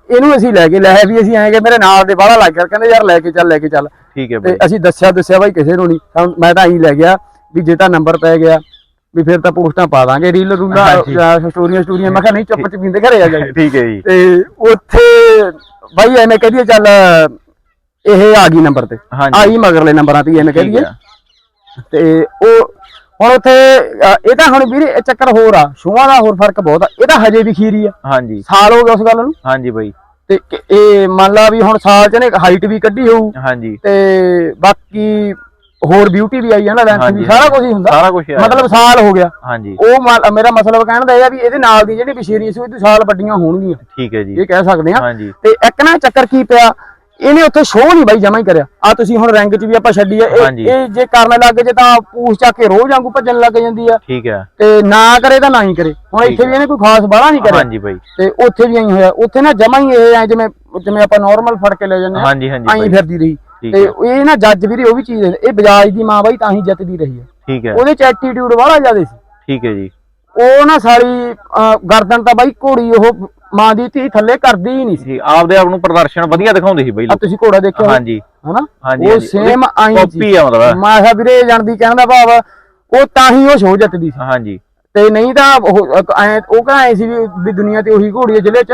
Speaker 2: ਇਹਨੂੰ ਅਸੀਂ ਲੈ ਕੇ ਲੈ ਵੀ ਅਸੀਂ ਆਏ ਗਏ ਮੇਰੇ ਨਾਲ ਦੇ ਬਾਹਲਾ ਲੱਗ ਗਿਆ। ਕਹਿੰਦੇ ਯਾਰ ਲੈ ਕੇ ਚੱਲ ਲੈ ਕੇ ਚੱਲ।
Speaker 3: ਠੀਕ ਹੈ
Speaker 2: ਤੇ
Speaker 3: ਬਾਈ।
Speaker 2: ਅਸੀਂ ਦੱਸਿਆ ਦੱਸਿਆ ਬਾਈ ਕਿਸੇ ਨੂੰ ਨਹੀਂ। ਮੈਂ ਤਾਂ ਐਂ ਲੈ ਗਿਆ ਵੀ ਜੇ ਤਾਂ ਨੰਬਰ ਪੈ ਗਿਆ। ਵੀ ਫਿਰ ਤਾਂ ਪੋਸਟਾਂ ਪਾ ਦਾਂਗੇ ਰੀਲ ਰੂਲਾਂ
Speaker 3: ਹਾਂਜੀ।
Speaker 2: ਜਾਂ ਸਟੋਰੀਆਂ ਸਟੋਰੀਆਂ। ਮੈਂ ਕਿਹਾ ਨਹੀਂ ਚੁੱਪ ਚਪੀਂਦੇ ਘਰੇ ਆ ਜਾਈਏ।
Speaker 3: ਠੀਕ ਹੈ ਜੀ।
Speaker 2: ਤੇ ਉੱਥੇ ਬਾਈ ਐਵੇਂ ਕਹਿ ਦਈਏ ਚੱਲ ਇਹ ਆ ਗਈ ਨੰਬਰ ਤੇ।
Speaker 3: ਹਾਂਜੀ।
Speaker 2: ਆਈ ਮਗਰਲੇ ਨੰਬਰਾਂ ਤੇ ਕਹਿ
Speaker 3: ਠੀਕ ਹੈ।
Speaker 2: ਤੇ ਉਹ ਹੁਣ ਉੱਥੇ ਅ, ਇਹ ਤਾਂ ਹੁਣ ਵੀਰੇ ਇਹ ਚੱਕਰ ਹੋਰ ਆ। ਸ਼ੂਆਂ ਦਾ ਹੋਰ ਫ਼ਰਕ ਬਹੁਤ ਆ। ਇਹ ਤਾਂ ਹਜੇ ਵੀ ਖੀਰੀ ਆ।
Speaker 3: ਹਾਂਜੀ।
Speaker 2: ਸਾਲ ਹੋ ਗਿਆ ਉਸ ਗੱਲ ਨੂੰ।
Speaker 3: ਹਾਂਜੀ ਬਾਈ।
Speaker 2: ਤੇ ਕਿ- ਇਹ ਮੰਨ ਲਾ ਵੀ ਹੁਣ ਸਾਲ ਚ ਨੇ ਹਾਈਟ ਵੀ ਕੱਢੀ ਹੋਊ।
Speaker 3: ਹਾਂਜੀ।
Speaker 2: ਤੇ ਬਾਕੀ ਹੋਰ ਬਿਊਟੀ ਵੀ ਆਈ ਹੈ ਨਾ ਲੈਂਥ ਵੀ ਸਾਰਾ ਕੁਝ ਹੀ ਹੁੰਦਾ।
Speaker 3: ਸਾਰਾ ਕੁਝ
Speaker 2: ਮਤਲਬ ਸਾਲ ਹੋ ਗਿਆ।
Speaker 3: ਹਾਂਜੀ।
Speaker 2: ਉਹ ਮੇਰਾ ਮਤਲਬ ਕਹਿਣ ਦਾ ਇਹ ਆ ਵੀ ਇਹਦੇ ਨਾਲ ਦੀ ਜਿਹੜੀ ਬਸ਼ੀਰੀ ਸੀ ਉਹਦੀ ਸਾਲ ਵੱਡੀਆਂ ਹੋਣਗੀਆਂ।
Speaker 3: ਠੀਕ ਹੈ ਜੀ।
Speaker 2: ਇਹ ਕਹਿ ਸਕਦੇ ਆ
Speaker 3: ਹਾਂਜੀ।
Speaker 2: ਤੇ ਇੱਕ ਨਾ ਚੱਕਰ ਕੀ ਪਿਆ ਇਹਨੇ ਉੱਥੇ ਸ਼ੋਅ ਨਹੀਂ ਬਾਈ ਜਮਾ ਹੀ ਕਰਿਆ। ਆ ਤੁਸੀਂ ਹੁਣ ਰੈਂਕ 'ਚ ਵੀ ਆਪਾਂ ਛੱਡੀ ਆ। ਇਹ ਜੇ ਕਰਨ ਲੱਗ ਜੇ ਤਾਂ ਪੂਛ ਚੱਕ ਕੇ ਰੋਜ਼ ਵਾਂਗੂ ਭੱਜਣ ਲੱਗ ਜਾਂਦੀ ਆ।
Speaker 3: ਠੀਕ ਹੈ।
Speaker 2: ਤੇ ਨਾ ਕਰੇ ਤਾਂ ਨਾ ਹੀ ਕਰੇ। ਹੁਣ ਇੱਥੇ ਵੀ ਇਹਨੇ ਕੋਈ ਖਾਸ ਬਾਹਲਾ ਨਹੀਂ ਕਰਿਆ।
Speaker 3: ਹਾਂਜੀ ਬਾਈ।
Speaker 2: ਤੇ ਉੱਥੇ ਵੀ ਐਂ ਹੋਇਆ। ਉੱਥੇ ਨਾ ਜਮਾ ਹੀ ਇਹ ਐ ਜਿਵੇਂ ਜਿਵੇਂ ਆਪਾਂ ਨਾਰਮਲ ਫੜ ਕੇ ਲੈ ਜਾਂਦੇ ਆ।
Speaker 3: ਹਾਂਜੀ ਹਾਂਜੀ
Speaker 2: ਐਂ ਫਿਰਦੀ ਰਹੀ। ਤੇ ਇਹ ਨਾ ਜੱਜ ਵੀਰੇ ਉਹ ਵੀ ਚੀਜ਼ ਇਹ ਬਜਾਜ ਦੀ ਮਾਂ ਬਾਈ ਤਾਂ ਹੀ ਜਿੱਤਦੀ ਰਹੀ ਹੈ।
Speaker 3: ਠੀਕ ਹੈ।
Speaker 2: ਉਹਦੇ ਚ ਐਟੀਟਿਊਡ ਵਾਲਾ ਜ਼ਿਆਦਾ ਸੀ।
Speaker 3: ਠੀਕ ਹੈ ਜੀ।
Speaker 2: ਉਹ ਨਾ ਅਹ, ਗਰਦਨ ਤਾਂ ਬਾਈ ਘੋੜੀ ਉਹ ਮਾਂ ਦੀ ਧੀ ਥੱਲੇ ਕਰਦੀ ਹੀ ਨਹੀਂ ਸੀ।
Speaker 3: ਆਪਦੇ ਆਪ ਨੂੰ ਪ੍ਰਦਰਸ਼ਨ ਵਧੀਆ ਦਿਖਾਉਂਦੇ ਸੀ ਬਾਈ ਲੋਕ।
Speaker 2: ਤੁਸੀਂ ਘੋੜਾ ਦੇਖਿਆ
Speaker 3: ਹਾਂਜੀ।
Speaker 2: ਹਨਾ? ਉਹ। ਸੇਮ ਆਈ
Speaker 3: ਕਾਪੀ ਆ ਮਤਲਬ।
Speaker 2: ਮੈਂ ਕਿਹਾ ਵੀਰੇ ਜਾਣਦੀ ਕਹਿਣ ਦਾ ਭਾਵ ਉਹ ਤਾਂ ਹੀ ਉਹ ਸ਼ੋਅ ਜਿੱਤਦੀ ਸੀ।
Speaker 3: ਹਾਂਜੀ।
Speaker 2: ਤੇ ਨਹੀਂ ਤਾਂ ਉਹ ਐਂ ਉਹ ਕਹਿੰਦਾ ਐ ਸੀ ਵੀ ਦੁਨੀਆ ਤੇ ਉਹੀ ਘੋੜੀ ਹੈ ਜ਼ਿਲ੍ਹੇ ਚ।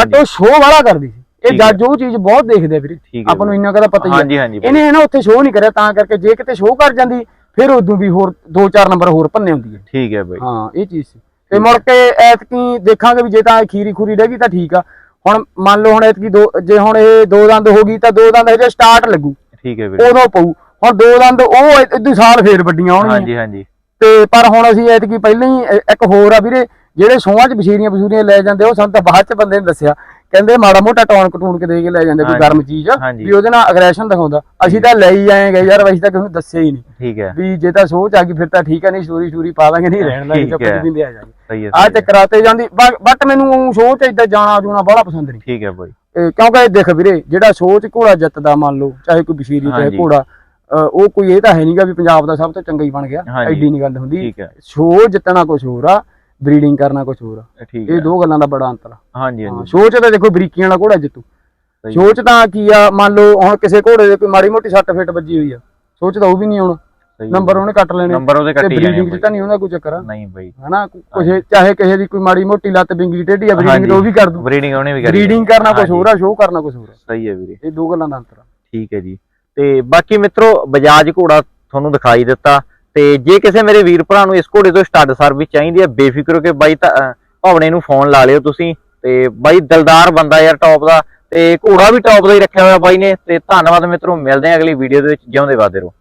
Speaker 2: ਬਟ ਉਹ ਸ਼ੋਅ ਵਾਲਾ ਕਰਦੀ ਸੀ। ਇਹ। ਜੱਜ ਉਹ ਚੀਜ਼ ਬਹੁਤ ਦੇਖਦੇ ਵੀਰੇ ਆਪਾਂ ਨੂੰ ਇੰਨਾ ਕਦਾ ਪਤਾ ਹੀ ਹੈ।
Speaker 3: ਹਾਂਜੀ ਹਾਂਜੀ
Speaker 2: ਇਹਨੇ ਨਾ ਉੱਥੇ ਸ਼ੋਅ ਨਹੀਂ ਕਰਿਆ ਤਾਂ ਕਰਕੇ ਜੇ ਕਿਤੇ ਸ਼ੋਅ ਕਰ ਜਾਂਦੀ ਫਿਰ ਉਦੋਂ ਵੀ ਹੋਰ 2-4 ਨੰਬਰ ਹੋਰ ਭੰਨੇ ਹੁੰਦੀ ਹੈ।
Speaker 3: ਠੀਕ ਹੈ ਬਾਈ।
Speaker 2: ਹਾਂ ਇਹ ਚੀਜ਼ ਸੀ। ਤੇ ਮੁੜ ਕੇ ਐਤਕੀ ਦੇਖਾਂਗੇ ਵੀ ਜੇ ਤਾਂ ਖੀਰੀ ਖੂਰੀ ਰਹਿ ਗਈ ਤਾਂ ਠੀਕ ਆ। ਹੁਣ ਮੰਨ ਲਓ ਹੁਣ ਐਤਕੀ ਦੋ ਜੇ ਹੁਣ ਇਹ ਦੋ ਦੰਦ ਹੋ ਗਈ ਤਾਂ ਦੋ ਦੰਦ ਹਜੇ ਸਟਾਰਟ ਲੱਗੂ।
Speaker 3: ਠੀਕ ਹੈ ਵੀਰੇ।
Speaker 2: ਉਦੋਂ ਪਊ। ਹੁਣ ਦੋ ਦੰਦ ਉਹ ਇਦੋਂ ਸਾਲ ਫੇਰ ਵੱਡੀਆਂ ਹੋਣਗੀਆਂ।
Speaker 3: ਹਾਂਜੀ ਹਾਂਜੀ।
Speaker 2: ਤੇ ਪਰ ਹੁਣ ਅਸੀਂ ਐਤਕੀ ਪਹਿਲਾਂ ਹੀ ਇੱਕ ਹੋਰ ਆ ਵੀਰੇ ਜਿਹੜੇ ਸੋਹਾਂ ਚ ਬਸ਼ੀਰੀਆਂ ਬਸ਼ੂਰੀਆਂ ਲੈ ਜਾਂਦੇ ਉਹ ਸਾਨੂੰ ਤਾਂ ਬਾਅਦ ਚ ਬੰਦੇ ਨੇ ਦੱਸਿਆ ਕਹਿੰਦੇ ਮਾੜਾ ਮੋਟਾ ਟੌਣ ਕਟੂਣ ਕੇ ਦੇ ਕੇ ਲੈ ਜਾਂਦੇ ਕੋਈ ਗਰਮ ਚੀਜ਼। ਵੀ ਉਹਦੇ ਨਾਲ ਅਗਰੈਸ਼ਨ ਦਿਖਾਉਂਦਾ ਅਸੀਂ ਤਾਂ ਲੈ ਹੀ ਆਏ ਗਏ ਯਾਰ ਅਸੀਂ ਤਾਂ ਕਿਸੇ ਨੂੰ ਦੱਸਿਆ ਹੀ ਨਹੀਂ
Speaker 3: ਠੀਕ ਹੈ
Speaker 2: ਵੀ ਜੇ ਤਾਂ ਸੋਚ ਆ ਗਈ ਫਿਰ ਤਾਂ ਠੀਕ ਹੈ ਨਹੀਂ ਸਟੋਰੀ ਸਟੋਰੀ ਪਾ ਦਾਂਗੇ ਨਹੀਂ ਰਹਿਣ ਲੱਗੇ
Speaker 3: ਠੀਕ
Speaker 2: ਚੁੱਪ
Speaker 3: ਹੈ।
Speaker 2: ਚਪੀਂਦੇ ਆ ਜਾਗੇ ਆ
Speaker 3: ਸਹੀ ਹੈ।
Speaker 2: ਚੱਕਰਾਂ ਤੇ ਜਾਂਦੀ ਬਟ ਮੈਨੂੰ ਸੋਚ ਇਦਾਂ ਜਾਣਾ ਜੂਣਾ ਬੜਾ ਪਸੰਦ ਨਹੀਂ
Speaker 3: ਠੀਕ ਹੈ ਬਾਈ
Speaker 2: ਇਹ ਕਿਉਂਕਿ ਇਹ ਦੇਖ ਵੀਰੇ ਜਿਹੜਾ ਸੋਚ ਘੋੜਾ ਜਿੱਤਦਾ ਮੰਨ ਲਓ ਚਾਹੇ ਕੋਈ ਬਸ਼ੀਰੀ ਚਾਹੇ। ਘੋੜਾ ਉਹ ਕੋਈ ਇਹ ਤਾਂ ਹੈ ਨਹੀਂਗਾ ਵੀ ਪੰਜਾਬ ਦਾ ਸਭ ਤੋਂ ਚੰਗਾ ਹੀ ਬਣ ਗਿਆ। ਐਡੀ ਨਹੀਂ ਗੱਲ ਹੁੰਦੀ ਸ਼ੋਅ ਜਿੱਤਣਾ ਕੁਝ ਹੋਰ ਆ ਬਰੀਡਿੰਗ ਕਰਨਾ ਕੁਝ ਹੋਰ ਆ।
Speaker 3: ਠੀਕ
Speaker 2: ਇਹ
Speaker 3: ਹੈ।
Speaker 2: ਦੋ ਗੱਲਾਂ ਦਾ ਬੜਾ ਅੰਤਰ ਆ।
Speaker 3: ਹਾਂਜੀ
Speaker 2: ਹਾਂ,
Speaker 3: ਹਾਂਜੀ।
Speaker 2: ਸ਼ੋਅ ਚ ਤਾਂ ਦੇਖੋ ਬਰੀਕੀਆਂ ਵਾਲਾ ਘੋੜਾ ਜਿੱਤੂ
Speaker 3: ਸਹੀ।
Speaker 2: ਸ਼ੋਅ ਚ ਤਾਂ ਕੀ ਆ ਮੰਨ ਲਓ ਹੁਣ ਕਿਸੇ ਘੋੜੇ ਦੇ ਕੋਈ ਮਾੜੀ ਮੋਟੀ ਸੱਟ ਫੇਟ ਵੱਜੀ ਹੋਈ ਆ ਸ਼ੋਅ ਚ ਤਾਂ ਉਹ ਵੀ ਨਹੀਂ ਆਉਣਾ
Speaker 3: ਸਹੀ। ਹੈ।
Speaker 2: ਨੰਬਰ ਉਹਨੇ ਕੱਟ ਲੈਣੇ।
Speaker 3: ਨੰਬਰ ਉਹਦੇ ਕੱਟੀ ਜਾਣੇ
Speaker 2: ਬਰੀਡਿੰਗ ਚ
Speaker 3: ਬਾਈ।
Speaker 2: ਤਾਂ ਨਹੀਂ ਹੁੰਦਾ ਕੋਈ ਚੱਕਰ ਆ।
Speaker 3: ਨਹੀਂ ਬਾਈ।
Speaker 2: ਹਨਾ ਕੁਝ ਚਾਹੇ ਕਿਸੇ ਦੀ ਕੋਈ ਮਾੜੀ ਮੋਟੀ ਲੱਤ ਬਿੰਗੀ ਟੇਢੀ ਆ ਬਰੀਡਿੰਗ ਤਾਂ ਉਹ ਵੀ ਕਰ ਦੂ।
Speaker 3: ਬਰੀਡਿੰਗ ਉਹਨੇ ਵੀ ਕਰੀ
Speaker 2: ਬਰੀਡਿੰਗ ਕਰਨਾ ਕੁਝ
Speaker 3: ਹਾਂਜੀ।
Speaker 2: ਹੋਰ ਆ ਸ਼ੋਅ ਕਰਨਾ ਕੁਝ ਹੋਰ ਆ।
Speaker 3: ਸਹੀ ਹੈ ਵੀਰੇ।
Speaker 2: ਇਹ ਦੋ ਗੱਲਾਂ ਦਾ ਅੰਤਰ ਆ।
Speaker 3: ਠੀਕ ਹੈ ਜੀ। ਤੇ ਬਾਕੀ ਮਿੱਤਰੋ ਬਜਾਜ ਘੋੜਾ ਤੁਹਾਨੂੰ ਦਿਖਾਈ ਦਿੱਤਾ। ਤੇ ਜੇ ਕਿਸੇ ਮੇਰੇ ਵੀਰ ਭਰਾ ਨੂੰ ਇਸ ਘੋੜੇ ਤੋਂ ਸਟੱਡ ਸਰਵਿਸ ਚਾਹੀਦੀ ਹੈ ਬੇਫਿਕਰ ਹੋ ਕੇ ਬਾਈ ਤਾਂ ਅਹ, ਭਾਵਨੇ ਨੂੰ ਫੋਨ ਲਾ ਲਿਓ ਤੁਸੀਂ ਤੇ ਬਾਈ ਦਿਲਦਾਰ ਬੰਦਾ ਯਾਰ ਟੌਪ ਦਾ ਤੇ ਘੋੜਾ ਵੀ ਟੌਪ ਦਾ ਹੀ ਰੱਖਿਆ ਹੋਇਆ ਬਾਈ ਨੇ ਤੇ ਧੰਨਵਾਦ ਮਿੱਤਰੋ ਮਿਲਦੇ ਹਾਂ ਅਗਲੀ ਵੀਡੀਓ ਦੇ ਵਿੱਚ ਜਿਉਂਦੇ ਵਾਦੇ ਰਹੋ।